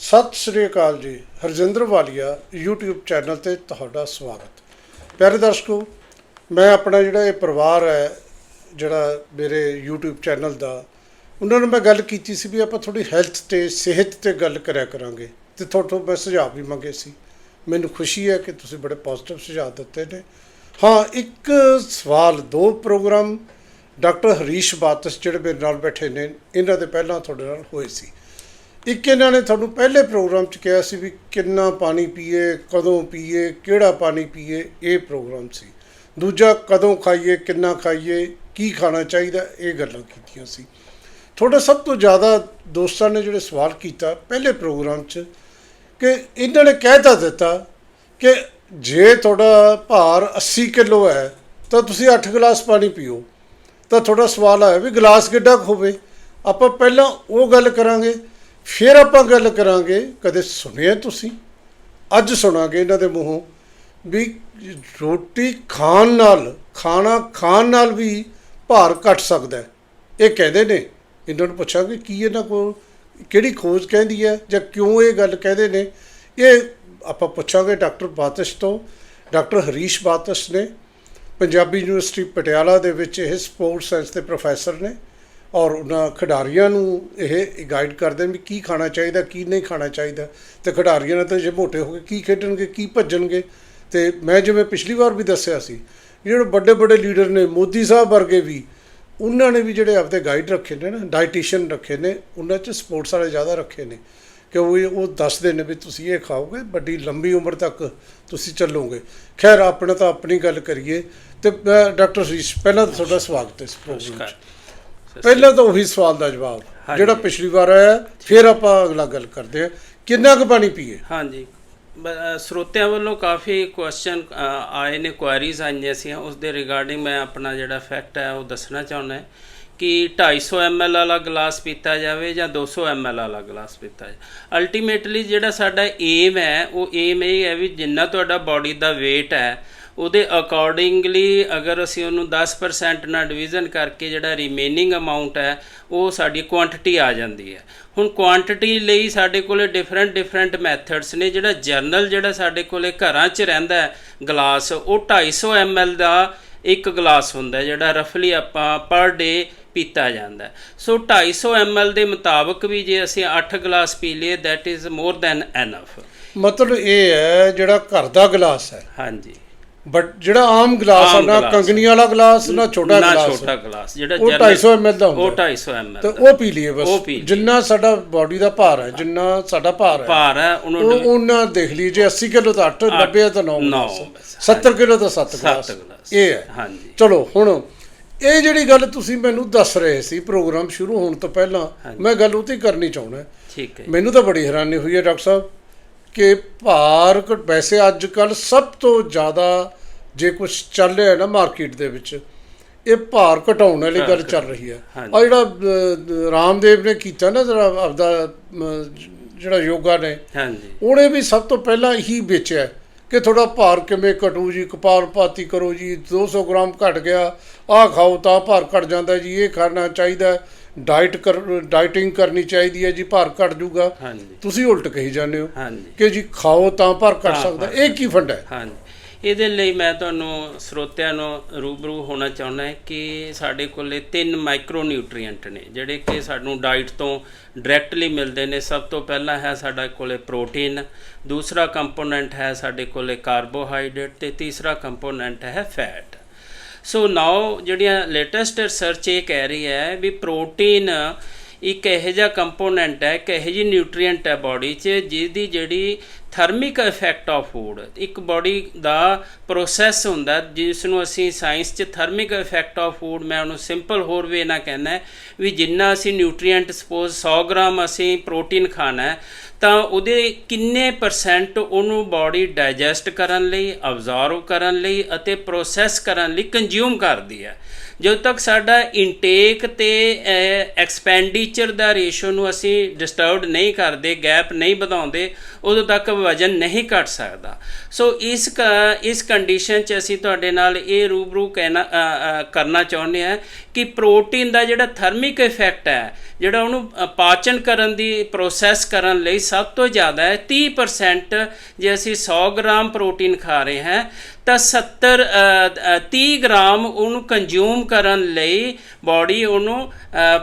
ਸਤਿ ਸ੍ਰੀ ਅਕਾਲ ਜੀ, ਹਰਜਿੰਦਰ ਵਾਲੀਆ, YouTube channel ਤੇ ਤੁਹਾਡਾ ਸਵਾਗਤ। ਪਿਆਰੇ ਦਰਸ਼ਕੋ, ਮੈਂ ਆਪਣਾ ਜਿਹੜਾ ਇਹ ਪਰਿਵਾਰ ਹੈ, ਜਿਹੜਾ ਮੇਰੇ YouTube ਚੈਨਲ ਦਾ, ਉਹਨਾਂ ਨੂੰ ਮੈਂ ਗੱਲ ਕੀਤੀ ਸੀ ਵੀ ਆਪਾਂ ਥੋੜੀ ਹੈਲਥ ਤੇ, ਸਿਹਤ ਤੇ ਗੱਲ ਕਰਿਆ ਕਰਾਂਗੇ ਤੇ ਤੁਹਾਡੇ ਮੈਂ ਸੁਝਾਅ ਵੀ ਮੰਗੇ ਸੀ। ਮੈਨੂੰ ਖੁਸ਼ੀ ਹੈ ਕਿ ਤੁਸੀਂ ਬੜੇ ਪੋਜ਼ਿਟਿਵ ਸੁਝਾਅ ਦਿੱਤੇ ਨੇ। ਹਾਂ, ਇੱਕ ਸਵਾਲ, ਦੋ ਪ੍ਰੋਗਰਾਮ, ਡਾਕਟਰ ਹਰੀਸ਼ ਬਾਤਸ ਜਿਹੜੇ ਮੇਰੇ ਨਾਲ ਬੈਠੇ ਨੇ, ਇਹਨਾਂ ਦੇ ਪਹਿਲਾਂ ਤੁਹਾਡੇ ਨਾਲ ਹੋਏ ਸੀ। ਇੱਕ ਇਹਨਾਂ ਨੇ ਤੁਹਾਨੂੰ ਪਹਿਲੇ ਪ੍ਰੋਗਰਾਮ 'ਚ ਕਿਹਾ ਸੀ ਵੀ ਕਿੰਨਾ ਪਾਣੀ ਪੀਏ, ਕਦੋਂ ਪੀਏ, ਕਿਹੜਾ ਪਾਣੀ ਪੀਏ, ਇਹ ਪ੍ਰੋਗਰਾਮ ਸੀ। ਦੂਜਾ, ਕਦੋਂ ਖਾਈਏ, ਕਿੰਨਾ ਖਾਈਏ, ਕੀ ਖਾਣਾ ਚਾਹੀਦਾ, ਇਹ ਗੱਲਾਂ ਕੀਤੀਆਂ ਸੀ। ਤੁਹਾਡਾ ਸਭ ਤੋਂ ਜ਼ਿਆਦਾ ਦੋਸਤਾਂ ਨੇ ਜਿਹੜੇ ਸਵਾਲ ਕੀਤਾ ਪਹਿਲੇ ਪ੍ਰੋਗਰਾਮ 'ਚ ਕਿ ਇਹਨਾਂ ਨੇ ਕਹਿ ਤਾਂ ਦਿੱਤਾ ਕਿ ਜੇ ਤੁਹਾਡਾ ਭਾਰ 80 ਕਿਲੋ ਹੈ, ਤਾਂ ਤੁਸੀਂ 8 ਗਲਾਸ ਪਾਣੀ ਪੀਓ। ਤਾਂ ਤੁਹਾਡਾ ਸਵਾਲ ਆਇਆ ਵੀ ਗਲਾਸ ਕਿੱਡਾ ਕੁ ਹੋਵੇ? ਆਪਾਂ ਪਹਿਲਾਂ ਉਹ ਗੱਲ ਕਰਾਂਗੇ ਫਿਰ ਆਪਾਂ ਗੱਲ ਕਰਾਂਗੇ, ਕਦੇ ਸੁਣਿਆ ਤੁਸੀਂ? ਅੱਜ ਸੁਣਾਂਗੇ ਇਹਨਾਂ ਦੇ ਮੂੰਹੋਂ ਵੀ ਰੋਟੀ ਖਾਣ ਨਾਲ, ਖਾਣਾ ਖਾਣ ਨਾਲ ਵੀ ਭਾਰ ਘਟ ਸਕਦਾ ਇਹ ਕਹਿੰਦੇ ਨੇ, ਇਹਨਾਂ ਨੂੰ ਪੁੱਛਾਂਗੇ ਕੀ ਇਹਨਾਂ ਕੋਲ, ਕਿਹੜੀ ਖੋਜ ਕਹਿੰਦੀ ਹੈ ਜਾਂ ਕਿਉਂ ਇਹ ਗੱਲ ਕਹਿੰਦੇ ਨੇ? ਇਹ ਆਪਾਂ ਪੁੱਛਾਂਗੇ ਡਾਕਟਰ ਬਾਤਸ਼ ਤੋਂ, ਡਾਕਟਰ ਹਰੀਸ਼ ਬਾਤਸ਼ ਨੇ, ਪੰਜਾਬੀ ਯੂਨੀਵਰਸਿਟੀ ਪਟਿਆਲਾ ਦੇ ਵਿੱਚ ਇਹ ਸਪੋਰਟਸ ਸਾਇੰਸ ਦੇ ਪ੍ਰੋਫੈਸਰ ਨੇ। ਔਰ ਉਹਨਾਂ ਖਿਡਾਰੀਆਂ ਨੂੰ ਇਹ ਗਾਈਡ ਕਰਦੇ ਨੇ ਵੀ ਕੀ ਖਾਣਾ ਚਾਹੀਦਾ ਕੀ ਨਹੀਂ ਖਾਣਾ ਚਾਹੀਦਾ। ਤੇ ਖਿਡਾਰੀਆਂ ਨੇ ਤਾਂ ਜੇ ਮੋਟੇ ਹੋ ਕੇ ਕੀ ਖੇਡਣਗੇ ਕੀ ਭੱਜਣਗੇ। ਤੇ ਮੈਂ ਜਿਵੇਂ ਪਿਛਲੀ ਵਾਰ ਵੀ ਦੱਸਿਆ ਸੀ ਜਿਹੜੇ ਵੱਡੇ ਵੱਡੇ ਲੀਡਰ ਨੇ ਮੋਦੀ ਸਾਹਿਬ ਵਰਗੇ ਵੀ ਉਹਨਾਂ ਨੇ ਵੀ ਜਿਹੜੇ ਆਪਦੇ ਗਾਈਡ ਰੱਖੇ ਨੇ ਨਾ ਡਾਈਟੀਸ਼ੀਅਨ ਰੱਖੇ ਨੇ ਉਹਨਾਂ 'ਚ ਸਪੋਰਟਸ ਵਾਲੇ ਜ਼ਿਆਦਾ ਰੱਖੇ ਨੇ। ਕਿ ਉਹ ਉਹ ਦੱਸਦੇ ਨੇ ਵੀ ਤੁਸੀਂ ਇਹ ਖਾਓਗੇ ਵੱਡੀ ਲੰਬੀ ਉਮਰ ਤੱਕ ਤੁਸੀਂ ਚੱਲੋਗੇ। ਖੈਰ ਆਪਣੇ ਤਾਂ ਆਪਣੀ ਗੱਲ ਕਰੀਏ। ਤੇ ਡਾਕਟਰ ਸ਼ੀਸ਼ ਪਹਿਲਾਂ ਤੁਹਾਡਾ ਸਵਾਗਤ ਹੈ ਇਸ ਪ੍ਰੋਗਰਾਮ 'ਚ। ਪਹਿਲਾਂ ਤਾਂ ਉਹੀ ਸਵਾਲ ਦਾ ਜਵਾਬ। ਜਿਹੜਾ ਪਿਛਲੀ ਵਾਰ ਆਇਆ ਫਿਰ ਆਪਾਂ ਅਗਲਾ ਗੱਲ ਕਰਦੇ ਹਾਂ। ਕਿੰਨਾ ਕੁ ਪਾਣੀ ਪੀਏ? ਹਾਂਜੀ। ਸਰੋਤਿਆਂ ਵੱਲੋਂ ਕਾਫੀ ਕੁਐਸਚਨ ਆਏ ਨੇ ਕੁਐਰੀਜ਼ ਆਈਆਂ ਸੀ ਉਸ ਦੇ ਰਿਗਾਰਡਿੰਗ ਮੈਂ ਆਪਣਾ ਜਿਹੜਾ ਫੈਕਟ ਹੈ ਉਹ ਦੱਸਣਾ ਚਾਹੁੰਦਾ ਕਿ 250 ml ਵਾਲਾ ਗਲਾਸ ਪੀਤਾ ਜਾਵੇ ਜਾਂ 200 ml ਵਾਲਾ ਗਲਾਸ ਪੀਤਾ ਜਾਵੇ। ਅਲਟੀਮੇਟਲੀ ਜਿਹੜਾ ਸਾਡਾ ਏਮ ਹੈ ਉਹ ਏਮ ਇਹ ਹੈ ਵੀ ਜਿੰਨਾ ਤੁਹਾਡਾ ਬਾਡੀ ਦਾ weight ਹੈ ਉਹਦੇ ਅਕੋਰਡਿੰਗਲੀ ਅਗਰ ਅਸੀਂ ਉਹਨੂੰ 10% ਨਾਲ ਡਿਵੀਜ਼ਨ ਕਰਕੇ ਜਿਹੜਾ ਰਿਮੇਨਿੰਗ ਅਮਾਉਂਟ ਹੈ ਉਹ ਸਾਡੀ ਕੁਆਂਟੀਟੀ ਆ ਜਾਂਦੀ ਹੈ। ਹੁਣ ਕੁਆਂਟੀਟੀ ਲਈ ਸਾਡੇ ਕੋਲੇ ਡਿਫਰੈਂਟ ਡਿਫਰੈਂਟ ਮੈਥਡਸ ਨੇ ਜਿਹੜਾ ਜਰਨਲ ਜਿਹੜਾ ਸਾਡੇ ਕੋਲੇ ਘਰਾਂ 'ਚ ਰਹਿੰਦਾ ਹੈ ਗਲਾਸ ਉਹ 250 ml ਦਾ ਇੱਕ ਗਲਾਸ ਹੁੰਦਾ ਜਿਹੜਾ ਰਫਲੀ ਆਪਾਂ ਪਰ ਡੇ ਪੀਤਾ ਜਾਂਦਾ। ਸੋ 250 ml ਦੇ ਮੁਤਾਬਕ ਵੀ ਜੇ ਅਸੀਂ 8 ਗਲਾਸ ਪੀ ਲਈਏ that is more than enough ਮਤਲਬ ਇਹ ਹੈ ਜਿਹੜਾ ਘਰ ਦਾ ਗਲਾਸ ਹੈ। ਹਾਂਜੀ। ਬਟ ਜਿਹੜਾ ਆਮ ਗਲਾਸ ਆ ਆਮ ਨਾ ਗਲਾਸ। ਕੰਗਨੀ ਵਾਲਾ ਗਲਾਸ ਨਾ ਛੋਟਾ ਨਾ ਗਲਾਸ। ਛੋਟਾ ਗਲਾਸ ਜਿਹੜਾ ਉਹ general- 250 ml ਦਾ ਹੁੰਦਾ। ਉਹ ਹੈ। 250 ml ਤੇ ਉਹ ਪੀ ਲਈਏ ਉਹ ਬਸ ਪੀ ਲਈਏ। ਜਿੰਨਾ ਸਾਡਾ ਬਾਡੀ ਦਾ ਭਾਰ ਹੈ ਜਿੰਨਾ ਸਾਡਾ ਭਾਰ ਹੈ ਭਾਰ ਹੈ ਉਹਨੂੰ ਉਹ ਉਹਨਾਂ ਦੇਖ ਲਈ ਜੇ 80 ਕਿਲੋ ਤਾਂ 8 90 ਹੈ ਤਾਂ 9 ਨੌ ਗਲਾਸ। ਬਸ, 70 ਕਿਲੋ ਤਾਂ 7 ਸੱਤ ਗਲਾਸ। ਗਲਾਸ। ਇਹ ਹੈ। ਹਾਂਜੀ। ਚਲੋ ਹੁਣ ਇਹ ਜਿਹੜੀ ਗੱਲ ਤੁਸੀਂ ਮੈਨੂੰ ਦੱਸ ਰਹੇ ਸੀ ਪ੍ਰੋਗਰਾਮ ਸ਼ੁਰੂ ਹੋਣ ਤੋਂ ਪਹਿਲਾਂ ਮੈਂ ਗੱਲ ਉਹ ਤੇ ਕਰਨੀ ਚਾਹੁੰਦਾ। ਠੀਕ ਹੈ ਮੈਨੂੰ ਤਾਂ ਬੜੀ ਹੈਰਾਨੀ ਹੋਈ ਹੈ ਡਾਕਟਰ ਸਾਹਿਬ ਕਿ ਭਾਰ ਘਟ ਵੈਸੇ ਅੱਜ ਕੱਲ ਸਭ ਤੋਂ ਜ਼ਿਆਦਾ ਜੇ ਕੁਝ ਚੱਲ ਰਿਹਾ ਹੈ ਨਾ ਮਾਰਕੀਟ ਦੇ ਵਿੱਚ ਇਹ ਭਾਰ ਘਟਾਉਣ ਵਾਲੀ ਗੱਲ ਚੱਲ ਰਹੀ ਹੈ। ਆ ਜਿਹੜਾ ਰਾਮਦੇਵ ਨੇ ਕੀਤਾ ਨਾ ਜਰਾ ਆਪਦਾ ਜਿਹੜਾ ਯੋਗਾ ਨੇ ਹਾਂਜੀ। ਉਹਨੇ ਵੀ ਸਭ ਤੋਂ ਪਹਿਲਾਂ ਇਹੀ ਵੇਚਿਆ ਕਿ ਥੋੜਾ ਭਾਰ ਕਿਵੇਂ ਘਟੂ ਜੀ ਕਪਾਲਪਾਤੀ ਕਰੋ ਜੀ 200 ਗ੍ਰਾਮ ਘਟ ਗਿਆ ਆਹ ਖਾਓ ਤਾਂ ਭਾਰ ਘਟ ਜਾਂਦਾ ਜੀ ਇਹ ਖਾਣਾ ਚਾਹੀਦਾ ਡਾਈਟ ਕਰ ਡਾਈਟਿੰਗ ਕਰਨੀ ਚਾਹੀਦੀ ਹੈ ਜੀ ਭਾਰ ਘਟ ਜੂਗਾ ਹਾਂਜੀ। ਤੁਸੀਂ ਉਲਟ ਕਹੀ ਜਾਂਦੇ ਹੋ ਕਿ ਜੀ ਖਾਓ ਤਾਂ ਭਾਰ ਘਟ ਸਕਦਾ ਇਹ ਕੀ ਫੰਡਾ ਹੈ? ਹਾਂਜੀ। ਇਹਦੇ ਲਈ ਮੈਂ ਤੁਹਾਨੂੰ ਸਰੋਤਿਆਂ ਨੂੰ ਰੂਬਰੂ ਹੋਣਾ ਚਾਹੁੰਦਾ ਹਾਂ ਕਿ ਸਾਡੇ ਕੋਲੇ ਤਿੰਨ ਮਾਈਕਰੋ ਨਿਊਟ੍ਰੀਐਂਟ ਨੇ, ਜਿਹੜੇ ਕਿ ਸਾਨੂੰ ਡਾਈਟ ਤੋਂ ਡਾਇਰੈਕਟਲੀ ਮਿਲਦੇ ਨੇ। ਸਭ ਤੋਂ ਪਹਿਲਾਂ ਹੈ ਸਾਡਾ ਕੋਲੇ ਪ੍ਰੋਟੀਨ ਦੂਸਰਾ ਕੰਪੋਨੈਂਟ ਹੈ ਸਾਡੇ ਕੋਲੇ ਕਾਰਬੋਹਾਈਡਰੇਟ ਤੇ ਤੀਸਰਾ ਕੰਪੋਨੈਂਟ ਹੈ ਫੈਟ ਸੋ ਨਾਓ ਜਿਹੜੀਆਂ ਲੇਟੈਸਟ ਰਿਸਰਚ ਇਹ ਕਹਿ ਰਹੀ ਹੈ ਵੀ ਪ੍ਰੋਟੀਨ ਇੱਕ ਇਹੋ ਜਿਹਾ ਕੰਪੋਨੈਂਟ ਹੈ, ਇੱਕ ਇਹੋ ਜਿਹੀ ਨਿਊਟ੍ਰੀਐਂਟ ਹੈ ਬਾਡੀ 'ਚ, ਜਿਹਦੀ ਜਿਹੜੀ ਥਰਮਿਕ ਇਫੈਕਟ ਆਫ ਫੂਡ ਇੱਕ ਬਾਡੀ ਦਾ ਪ੍ਰੋਸੈਸ ਹੁੰਦਾ ਜਿਸ ਨੂੰ ਅਸੀਂ ਸਾਇੰਸ 'ਚ ਥਰਮਿਕ ਇਫੈਕਟ ਆਫ ਫੂਡ ਮੈਂ ਉਹਨੂੰ ਸਿੰਪਲ ਹੋਰ ਵੇ ਨਾਲ ਕਹਿੰਦਾ ਵੀ ਜਿੰਨਾ ਅਸੀਂ ਨਿਊਟ੍ਰੀਐਂਟ ਸਪੋਜ਼ 100 ਗ੍ਰਾਮ ਅਸੀਂ ਪ੍ਰੋਟੀਨ ਖਾਣਾ ਤਾਂ ਉਹਦੇ ਕਿੰਨੇ ਪਰਸੈਂਟ ਉਹਨੂੰ ਬਾਡੀ ਡਾਈਜੈਸਟ ਕਰਨ ਲਈ ਅਬਜ਼ਰਵ ਕਰਨ ਲਈ ਅਤੇ ਪ੍ਰੋਸੈਸ ਕਰਨ ਲਈ ਕੰਜ਼ਿਊਮ ਕਰਦੀ ਹੈ। ਜਦੋਂ ਤੱਕ ਸਾਡਾ ਇਨਟੇਕ ਤੇ ਐਕਸਪੈਂਡੀਚਰ ਦਾ ਰੇਸ਼ੋ ਨੂੰ ਅਸੀਂ ਡਿਸਟਰਬਡ ਨਹੀਂ ਕਰਦੇ ਗੈਪ ਨਹੀਂ ਵਧਾਉਂਦੇ, ਉਦੋਂ ਤੱਕ ਵਜਨ ਨਹੀਂ ਘਟ ਸਕਦਾ। ਸੋ ਇਸ ਕ- ਇਸ ਕੰਡੀਸ਼ਨ 'ਚ ਅਸੀਂ ਤੁਹਾਡੇ ਨਾਲ ਇਹ ਰੂਬਰੂ ਕਹਿਣਾ ਕਰਨਾ ਚਾਹੁੰਦੇ ਹਾਂ ਕਿ ਪ੍ਰੋਟੀਨ ਦਾ ਜਿਹੜਾ ਥਰਮਿਕ ਇਫੈਕਟ ਹੈ ਜਿਹੜਾ ਉਹਨੂੰ ਪਾਚਨ ਕਰਨ ਦੀ ਪ੍ਰੋਸੈਸ ਕਰਨ ਲਈ ਸਭ ਤੋਂ ਜ਼ਿਆਦਾ ਹੈ 30% ਜੇ ਅਸੀਂ 100 ਗ੍ਰਾਮ ਪ੍ਰੋਟੀਨ ਖਾ ਰਹੇ ਹਾਂ ਤਾਂ 70 ਅ, 30 ਗ੍ਰਾਮ ਉਹਨੂੰ ਕੰਜ਼ਿਊਮ ਕਰਨ ਲਈ ਬਾਡੀ ਉਹਨੂੰ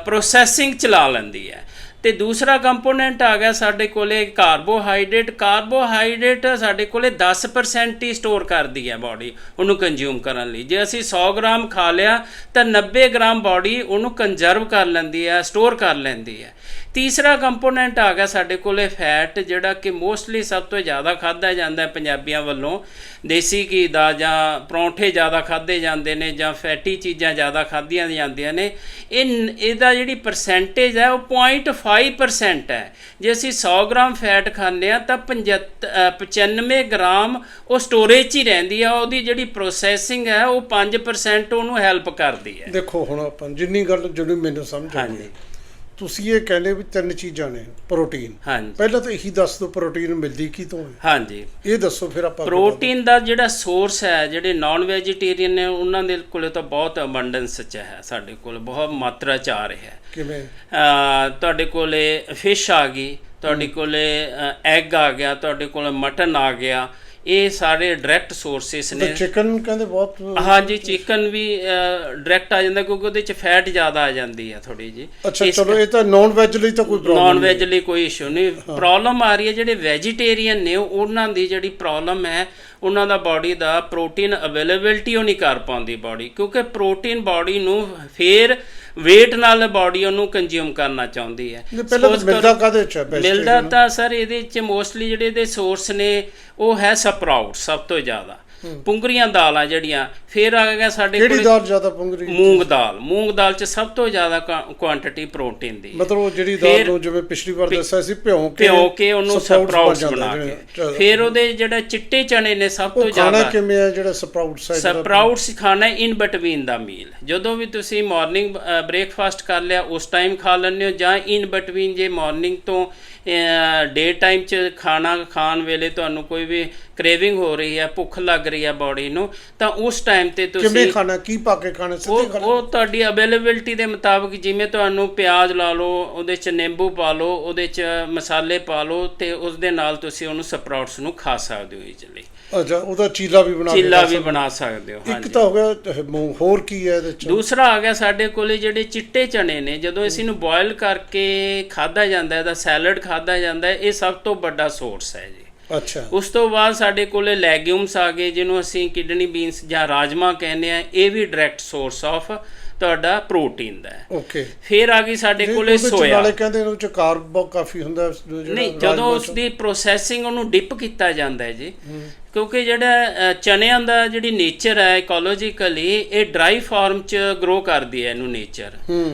ਪ੍ਰੋਸੈਸਿੰਗ ਚਲਾ ਲੈਂਦੀ ਹੈ। ਤੇ ਦੂਸਰਾ ਕੰਪੋਨੈਂਟ ਆ ਗਿਆ ਸਾਡੇ ਕੋਲੇ ਕਾਰਬੋਹਾਈਡਰੇਟ ਕਾਰਬੋਹਾਈਡਰੇਟ ਸਾਡੇ ਕੋਲੇ 10% ਹੀ ਸਟੋਰ ਕਰਦੀ ਹੈ ਬਾਡੀ ਉਹਨੂੰ ਕੰਜ਼ਿਊਮ ਕਰਨ ਲਈ। ਜੇ ਅਸੀਂ 100 ਗ੍ਰਾਮ ਖਾ ਲਿਆ ਤਾਂ 90 ਗ੍ਰਾਮ ਬਾਡੀ ਉਹਨੂੰ ਕੰਜ਼ਰਵ ਕਰ ਲੈਂਦੀ ਹੈ ਸਟੋਰ ਕਰ ਲੈਂਦੀ ਹੈ। ਤੀਸਰਾ ਕੰਪੋਨੈਂਟ ਆ ਗਿਆ ਸਾਡੇ ਕੋਲੇ ਫੈਟ ਜਿਹੜਾ ਕਿ ਮੋਸਟਲੀ ਸਭ ਤੋਂ ਜ਼ਿਆਦਾ ਖਾਧਾ ਜਾਂਦਾ ਹੈ ਪੰਜਾਬੀਆਂ ਵੱਲੋਂ। ਦੇਸੀ ਘੀ ਦਾ ਜਾਂ ਪਰੌਂਠੇ ਜ਼ਿਆਦਾ ਖਾਧੇ ਜਾਂਦੇ ਨੇ ਜਾਂ ਫੈਟੀ ਚੀਜ਼ਾਂ ਜ਼ਿਆਦਾ ਖਾਧੀਆਂ ਜਾਂਦੀਆਂ ਨੇ। ਇਹ ਇਹਦਾ ਜਿਹੜੀ ਪਰਸੈਂਟੇਜ ਹੈ ਉਹ 0.5% ਹੈ। ਜੇ ਅਸੀਂ 100 ਗ੍ਰਾਮ ਫੈਟ ਖਾਂਦੇ ਆ ਤਾਂ 75 ਅ, 95 ਗ੍ਰਾਮ ਉਹ ਸਟੋਰੇਜ 'ਚ ਹੀ ਰਹਿੰਦੀ ਆ। ਉਹਦੀ ਜਿਹੜੀ ਪ੍ਰੋਸੈਸਿੰਗ ਹੈ ਉਹ 5% ਉਹਨੂੰ ਹੈਲਪ ਕਰਦੀ ਹੈ। ਦੇਖੋ ਹੁਣ ਆਪਾਂ ਜਿੰਨੀ ਗੱਲ ਜਿਹੜੀ ਮੈਨੂੰ ਸਮਝ ਆਉਂਦੀ ਤੁਸੀਂ ਇਹ ਕਹਿੰਦੇ ਵੀ ਤਿੰਨ ਚੀਜ਼ਾਂ ਨੇ ਪ੍ਰੋਟੀਨ। ਹਾਂਜੀ। ਪਹਿਲਾਂ ਤਾਂ ਇਹੀ ਦੱਸ ਦਿਓ ਪ੍ਰੋਟੀਨ ਮਿਲਦੀ ਕੀ ਤੋਂ ਹੈ। ਹਾਂਜੀ। ਇਹ ਦੱਸੋ ਫਿਰ ਆਪਾਂ ਪ੍ਰੋਟੀਨ ਦਾ ਜਿਹੜਾ ਸੋਰਸ ਹੈ ਜਿਹੜੇ ਨਾਨ ਵੈਜੀਟੇਰੀਅਨ ਨੇ ਉਹਨਾਂ ਦੇ ਕੋਲੇ ਤਾਂ ਬਹੁਤ ਅਬੰਡੈਂਸ ਚ ਹੈ ਸਾਡੇ ਕੋਲ ਬਹੁਤ ਮਾਤਰਾ ਚ ਆ ਰਿਹਾ ਹੈ। ਕਿਵੇਂ? ਤੁਹਾਡੇ ਕੋਲੇ ਫਿਸ਼ ਆ ਗਈ ਤੁਹਾਡੇ ਕੋਲੇ ਐਗ ਆ ਗਿਆ ਤੁਹਾਡੇ ਕੋਲੇ ਮਟਨ ਆ ਗਿਆ ਇਹ ਸਾਰੇ ਡਾਇਰੈਕਟ ਸੋਰਸਸ ਨੇ। ਚਿਕਨ ਕਹਿੰਦੇ ਬਹੁਤ ਹਾਂਜੀ ਚਿਕਨ ਵੀ ਡਾਇਰੈਕਟ ਆ ਜਾਂਦਾ ਕਿਉਂਕਿ ਉਹਦੇ ਚ ਫੈਟ ਜ਼ਿਆਦਾ ਆ ਜਾਂਦੀ ਹੈ ਥੋੜੀ ਜੀ ਅੱਛਾ ਚਲੋ ਇਹ ਤਾਂ ਨੌਨ ਵੈਜ ਲਈ ਤਾਂ ਕੋਈ ਨਾਨ ਪ੍ਰੋਬਲਮ ਵੈਜ ਲਈ ਕੋਈ ਇਸ਼ੂ ਨਹੀਂ। ਪ੍ਰੋਬਲਮ ਆ ਰਹੀ ਹੈ ਜਿਹੜੇ ਵੈਜੀਟੇਰੀਅਨ ਨੇ ਉਹਨਾਂ ਦੀ ਜਿਹੜੀ ਪ੍ਰੋਬਲਮ ਹੈ ਉਹਨਾਂ ਦਾ ਬਾਡੀ ਦਾ ਪ੍ਰੋਟੀਨ ਅਵੇਲੇਬਿਲਟੀ ਉਹ ਨਹੀਂ ਕਰ ਪਾਉਂਦੀ ਬਾਡੀ ਕਿਉਂਕਿ ਪ੍ਰੋਟੀਨ ਬਾਡੀ ਨੂੰ ਫੇਰ weight ਨਾਲ ਬਾਡੀ ਉਹਨੂੰ ਕੰਜ਼ਿਊਮ ਕਰਨਾ ਚਾਹੁੰਦੀ ਹੈ। ਪਹਿਲਾਂ ਮਿਲਦਾ ਕਾਦੇ ਚ ਮਿਲਦਾ ਤਾਂ ਸਰ ਇਹਦੇ ਚ ਮੋਸਟਲੀ ਜਿਹੜੇ ਇਹਦੇ ਸੋਰਸ ਨੇ ਉਹ ਹੈ ਸਪਰਾਊਟ ਸਭ ਤੋਂ ਜ਼ਿਆਦਾ। ਪੁੰਗਰੀਆਂ ਦਾਲਾਂ ਜਿਹੜੀਆਂ ਫਿਰ ਆ ਗਿਆ ਸਾਡੇ ਕਿਹੜੀ ਕੋਲ ਦਾਲ ਜ਼ਿਆਦਾ ਪੁੰਗਰੀ ਮੂੰਗ ਦਾਲ ਮੂੰਗ ਦਾਲ ਚ ਸਭ ਤੋਂ ਜ਼ਿਆਦਾ ਕੁਆਂਟੀਟੀ ਪ੍ਰੋਟੀਨ ਦੀ। ਮਤਲਬ ਉਹ ਜਿਹੜੀ ਦਾਲ ਨੂੰ ਜਿਵੇਂ ਪਿਛਲੀ ਵਾਰ ਦੱਸਿਆ ਸੀ ਭਿਉਂ ਕੇ ਭਿਓ ਕੇ ਉਹਨੂੰ ਜਾਂਦੇ ਬਣਾ। ਕੇ। ਫਿਰ ਉਹਦੇ ਜਿਹੜਾ ਚਿੱਟੇ ਚਣੇ ਨੇ ਸਭ ਤੋਂ ਉਹ ਖਾਣਾ ਜ਼ਿਆਦਾ ਕਿਵੇਂ ਹੈ ਜਿਹੜਾ ਸਪਰਾਊਟਸ ਹੈ ਸਪਰਾਊਟਸ ਖਾਣਾ ਇਨ ਬਿਟਵੀਨ ਦਾ ਮੀਲ ਜਦੋਂ ਵੀ ਤੁਸੀਂ ਮਾਰਨਿੰਗ ਬ੍ਰੇਕਫਾਸਟ ਕਰ ਲਿਆ ਉਸ ਟਾਈਮ ਖਾ ਲੈਂਦੇ ਹੋ ਜਾਂ ਇਨ ਬਿਟਵੀਨ ਜੇ ਮਾਰਨਿੰਗ ਤੋਂ ਡੇ ਟਾਈਮ ਚ ਖਾਣਾ ਖਾਣ ਵੇਲੇ ਤੁਹਾਨੂੰ ਕੋਈ ਵੀ ਕ੍ਰੇਵਿੰਗ ਹੋ ਰਹੀ ਹੈ ਭੁੱਖ ਲੱਗ ਰਹੀ ਹੈ ਬਾਡੀ ਨੂੰ ਤਾਂ ਉਸ ਟਾਈਮ ਤੇ ਕਿਵੇਂ ਤੁਸੀਂ ਖਾਣਾ ਕੀ ਪਾ ਕੇ ਖਾਣਾ ਸਿੱਧੇ ਖਾਣਾ ਉਹ ਤੁਹਾਡੀ ਅਵੇਲੇਬਿਲਟੀ ਦੇ ਮੁਤਾਬਕ ਜਿਵੇਂ ਤੁਹਾਨੂੰ ਪਿਆਜ਼ ਲਾ ਲਓ ਉਹਦੇ ਚ ਨਿੰਬੂ ਪਾ ਲਓ ਉਹਦੇ ਚ ਮਸਾਲੇ ਪਾ ਲਓ ਤੇ ਉਸ ਦੇ ਨਾਲ ਤੁਸੀਂ ਉਹਨੂੰ ਸਪਰਾਊਟਸ ਨੂੰ ਖਾ ਸਕਦੇ ਹੋ ਇਜ਼ੀਲੀ ਅੱਛਾ ਉਹਦਾ ਚੀਲਾ ਵੀ ਬਣਾ ਕੇ ਚੀਲਾ ਖਾ ਵੀ ਸਕਦੇ। ਬਣਾ ਸਕਦੇ ਹੋ ਇੱਕ ਹਾਂਜੀ। ਤਾਂ ਹੋ ਗਿਆ ਹੋਰ ਕੀ ਹੈ ਇਹਦੇ ਚ? ਦੂਸਰਾ ਆ ਗਿਆ ਸਾਡੇ ਕੋਲੇ ਜਿਹੜੇ ਚਿੱਟੇ ਚਨੇ ਨੇ ਜਦੋਂ ਅਸੀਂ ਨੂੰ ਬੋਇਲ ਕਰਕੇ ਖਾਦਾ ਜਾਂਦਾ ਹੈ ਦਾ ਸੈਲਡ ਖਾਦਾ ਜਾਂਦਾ ਹੈ ਇਹ ਸਭ ਤੋਂ ਵੱਡਾ ਸੋਰਸ ਹੈ ਜੀ। ਅੱਛਾ। ਉਸ ਤੋਂ ਬਾਅਦ ਸਾਡੇ ਕੋਲੇ ਲੈਗਿਊਮਸ ਆ ਗਏ ਜਿਹਨੂੰ ਅਸੀਂ ਕਿਡਨੀ ਬੀਨਸ ਜਾਂ ਰਾਜਮਾ ਕਹਿੰਦੇ ਆ ਇਹ ਵੀ ਡਾਇਰੈਕਟ ਸੋਰਸ ਆਫ ਤੁਹਾਡਾ ਪ੍ਰੋਟੀਨ ਦਾ ਹੈ। ਓਕੇ ਫਿਰ ਆ ਗਈ ਸਾਡੇ ਕੋਲੇ ਸੋਇਆ ਨਾਲੇ ਕਹਿੰਦੇ ਨੇ ਉਹ ਚ ਕਾਰਬ ਕਾਫੀ ਹੁੰਦਾ ਜਿਹੜਾ ਨਹੀਂ ਜਦੋਂ ਰਾਜਮਾ ਉਸ ਦੀ ਪ੍ਰੋਸੈਸਿੰਗ ਉਹਨੂੰ ਡਿਪ ਕੀਤਾ ਜਾਂਦਾ ਹੈ ਜੀ ਕਿਉਂਕਿ ਜਿਹੜਾ ਚਨਿਆਂ ਦਾ ਜਿਹੜੀ ਨੇਚਰ ਹੈ ਇਕੋਲੋਜੀਕਲੀ ਇਹ ਡਰਾਈ ਫਾਰਮ ਚ ਗਰੋ ਕਰਦੀ ਹੈ ਇਹਨੂੰ ਨੇਚਰ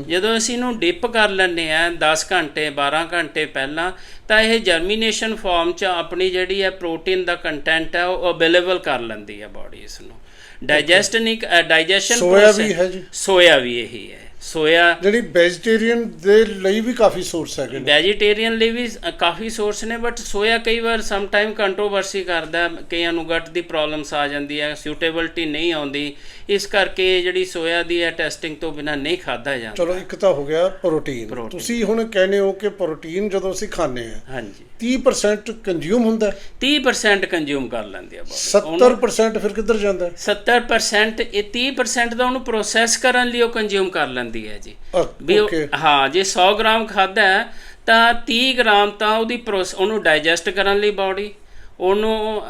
ਜਦੋਂ ਅਸੀਂ ਇਹਨੂੰ ਡਿਪ ਕਰ ਲੈਂਦੇ ਆ 10 ਘੰਟੇ 12 ਘੰਟੇ ਪਹਿਲਾਂ ਤਾਂ ਇਹ ਜਰਮੀਨੇਸ਼ਨ ਫਾਰਮ ਚ ਆਪਣੀ ਜਿਹੜੀ ਹੈ ਪ੍ਰੋਟੀਨ ਦਾ ਕੰਟੈਂਟ ਹੈ ਉਹ ਅਵੇਲੇਬਲ ਕਰ ਲੈਂਦੀ ਹੈ ਬਾਡੀ ਇਸ ਨੂੰ। ਡਾਈਜੈਸਟ ਨਹੀਂ ਡਾਈਜੈਸ਼ਨ ਸੋਇਆ ਵੀ ਹੈ ਜੀ। ਸੋਇਆ ਵੀ ਇਹੀ ਹੈ। ਸੋਇਆ। ਜਿਹੜੀ ਵੈਜੀਟੇਰੀਅਨ ਦੇ ਲਈ ਵੀ ਕਾਫੀ ਸੋਰਸ ਹੈਗੇ ਨੇ। ਵੈਜੀਟੇਰੀਅਨ ਲਈ ਵੀ ਕਾਫੀ ਸੋਰਸ ਨੇ ਬਟ ਸੋਇਆ ਕਈ ਵਾਰ ਸਮ ਟਾਈਮ ਕੰਟਰੋਵਰਸੀ ਕਰਦਾ ਹੈ। ਕਈਆਂ ਨੂੰ ਗਟ ਦੀ ਪ੍ਰੋਬਲਮਸ ਆ ਜਾਂਦੀ ਹੈ ਸੁਟੇਬਿਲਟੀ ਨਹੀਂ ਆਉਂਦੀ। ਇਸ ਕਰਕੇ ਜਿਹੜੀ ਸੋਇਆ ਦੀ ਹੈ ਟੈਸਟਿੰਗ ਤੋਂ ਬਿਨਾ ਨਹੀਂ ਖਾਦਾ ਜਾਂਦਾ। ਚਲੋ ਇੱਕ ਤਾਂ ਹੋ ਗਿਆ ਪ੍ਰੋਟੀਨ। ਤੁਸੀਂ ਹੁਣ ਕਹਿੰਦੇ ਹੋ ਕਿ ਪ੍ਰੋਟੀਨ ਜਦੋਂ ਅਸੀਂ ਖਾਂਦੇ ਆ ਹਾਂਜੀ। 30% ਕੰਜ਼ਿਊਮ ਹੁੰਦਾ ਹੈ, 30% ਕੰਜ਼ਿਊਮ ਕਰ ਲੈਂਦੀ ਆ ਬਾਡੀ 70% ਫਿਰ ਕਿੱਧਰ ਜਾਂਦਾ ਹੈ? 70% ਇਹ 30% ਦਾ ਉਹਨੂੰ ਪ੍ਰੋਸੈਸ ਕਰਨ ਲਈ ਉਹ ਕੰਜ਼ਿਊਮ ਕਰ ਲੈਂਦੀ ਹੈ ਜੀ। ਵੀ ਉਹ- ਓਕੇ ਹਾਂ ਜੇ 100 ਗ੍ਰਾਮ ਖਾਦਾ ਤਾਂ 30 ਗ੍ਰਾਮ ਤਾਂ ਉਹਦੀ ਪ੍ਰੋਸ- ਉਹਨੂੰ ਡਾਈਜੈਸਟ ਕਰਨ ਲਈ ਬਾਡੀ ਉਹਨੂੰ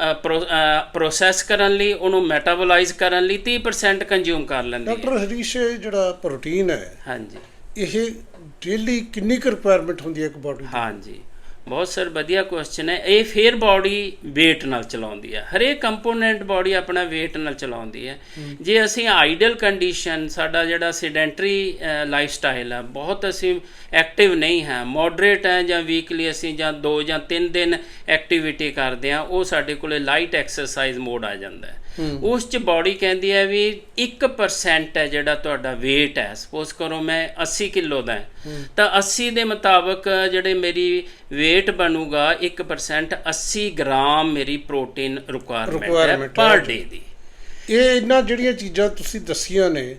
ਪ੍ਰੋਸੈਸ ਕਰਨ ਲਈ ਉਹਨੂੰ ਮੈਟਾਬੋਲਾਈਜ਼ ਕਰਨ ਲਈ 30% ਕੰਜ਼ਿਊਮ ਕਰ ਲੈਂਦੀ ਹੈ। ਡਾਕਟਰ ਹਰੀਸ਼ ਇਹ ਜਿਹੜਾ ਪ੍ਰੋਟੀਨ ਹੈ ਹਾਂਜੀ। ਇਹ ਡੇਲੀ ਕਿੰਨੀ ਕੁ ਰਿਕੁਆਇਰਮੈਂਟ ਹੁੰਦੀ ਹੈ ਇੱਕ ਬਾਡੀ ਦੀ? ਹਾਂਜੀ। ਬਹੁਤ ਸਰ ਵਧੀਆ ਕੁਐਸਚਨ ਹੈ। ਇਹ ਫੇਰ ਬਾਡੀ weight ਨਾਲ ਚਲਾਉਂਦੀ ਹੈ। ਹਰੇਕ ਕੰਪੋਨੈਂਟ ਬਾਡੀ ਆਪਣਾ weight ਨਾਲ ਚਲਾਉਂਦੀ ਹੈ। ਜੇ ਅਸੀਂ ਆਈਡੀਅਲ ਕੰਡੀਸ਼ਨ ਸਾਡਾ ਜਿਹੜਾ ਸੈਡੈਂਟਰੀ ਲਾਈਫ ਸਟਾਈਲ ਹੈ ਬਹੁਤ ਅਸੀਂ ਐਕਟਿਵ ਨਹੀਂ ਹੈ। ਮੋਡਰੇਟ ਹੈ ਜਾਂ ਵੀਕਲੀ ਅਸੀਂ ਜਾਂ 2 ਜਾਂ 3 ਦਿਨ ਐਕਟੀਵਿਟੀ ਕਰਦੇ ਹਾਂ ਉਹ ਸਾਡੇ ਕੋਲੇ ਲਾਈਟ ਐਕਸਰਸਾਈਜ਼ ਮੋਡ ਆ ਜਾਂਦਾ ਹੈ। ਉਸ ਚ ਬਾਡੀ ਕਹਿੰਦੀ ਹੈ ਵੀ 1% ਹੈ ਜਿਹੜਾ ਤੁਹਾਡਾ weight ਹੈ। ਸਪੋਜ਼ ਕਰੋ ਮੈਂ 80 ਕਿਲੋ ਦਾ ਤਾਂ 80 ਦੇ ਮੁਤਾਬਕ ਜਿਹੜੇ ਮੇਰੀ weight ਬਣੂਗਾ 1% 80 ਗ੍ਰਾਮ ਮੇਰੀ ਪ੍ਰੋਟੀਨ ਰਿਕੁਆਇਰਮੈਂਟ ਹੈ ਪਰ। ਡੇ ਦੀ। ਇਹ ਇਹਨਾਂ ਜਿਹੜੀਆਂ ਚੀਜ਼ਾਂ ਤੁਸੀਂ ਦੱਸੀਆਂ ਨੇ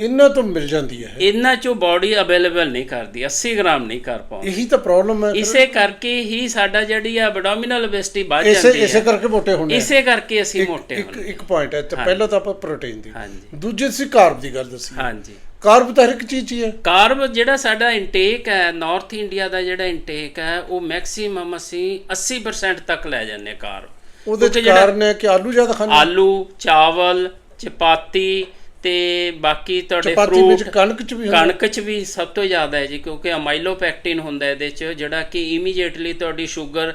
ਇਹਨਾਂ ਤੋਂ ਮਿਲ ਜਾਂਦੀ ਹੈ। ਇਹਨਾਂ ਚੋਂ ਬਾਡੀ ਅਵੇਲੇਬਲ ਨਹੀਂ ਕਰਦੀ 80 ਗ੍ਰਾਮ ਨਹੀਂ ਕਰ ਪਾਉਂਦੀ। ਇਹੀ ਤਾਂ ਪ੍ਰੋਬਲਮ ਹੈ। ਇਸੇ ਕਰਕੇ ਹੀ ਸਾਡਾ ਜਿਹੜੀ ਆ ਐਬਡੋਮੀਨਲ ਓਬੈਸਿਟੀ ਵੱਧ ਇਸੇ ਜਾਂਦੀ ਇਸੇ ਹੈ। ਕਰਕੇ ਮੋਟੇ ਹੁੰਦੇ। ਇਸੇ ਕਰਕੇ ਅਸੀਂ ਇੱਕ- ਮੋਟੇ ਇੱਕ ਹੁੰਦੇ ਇੱਕ ਪੁਆਇੰਟ ਹੈ। ਤੇ ਪਹਿਲਾਂ ਤਾਂ ਆਪਾਂ ਪ੍ਰੋਟੀਨ ਦੀ। ਹਾਂਜੀ। ਦੂਜੇ ਸੀ ਕਾਰਬ ਦੀ ਗੱਲ ਦੱਸੀ ਹਾਂਜੀ। ਕਾਰਬ ਤਾਂ ਇੱਕ ਚੀਜ਼ ਹੀ ਹੈ। ਕਾਰਬ ਜਿਹੜਾ ਸਾਡਾ ਇਨਟੇਕ ਹੈ ਨਾਰਥ ਇੰਡੀਆ ਦਾ ਜਿਹੜਾ ਇਨਟੇਕ ਹੈ ਉਹ ਮੈਕਸਿਮਮ ਅਸੀਂ 80% ਤੱਕ ਲੈ ਜਾਂਦੇ ਹਾਂ ਕਾਰਬ ਉਹਦੇ ਕਾਰਨ ਹੈ ਕਿ ਆਲੂ ਜ਼ਿਆਦਾ ਖਾਂਦੇ ਆਲੂ ਚਾਵਲ ਚਪਾਤੀ ਤੇ ਬਾਕੀ ਤੁਹਾਡੇ ਫਰੂਟ ਕਣਕ 'ਚ ਵੀ ਕਣਕ ਚ ਵੀ ਸਭ ਤੋਂ ਜ਼ਿਆਦਾ ਹੈ ਜੀ ਕਿਉਂਕਿ ਅਮਾਈਲੋਪੈਕਟਿਨ ਹੁੰਦਾ ਇਹਦੇ ਚ ਜਿਹੜਾ ਕਿ ਇਮੀਡੀਏਟਲੀ ਤੁਹਾਡੀ ਸ਼ੂਗਰ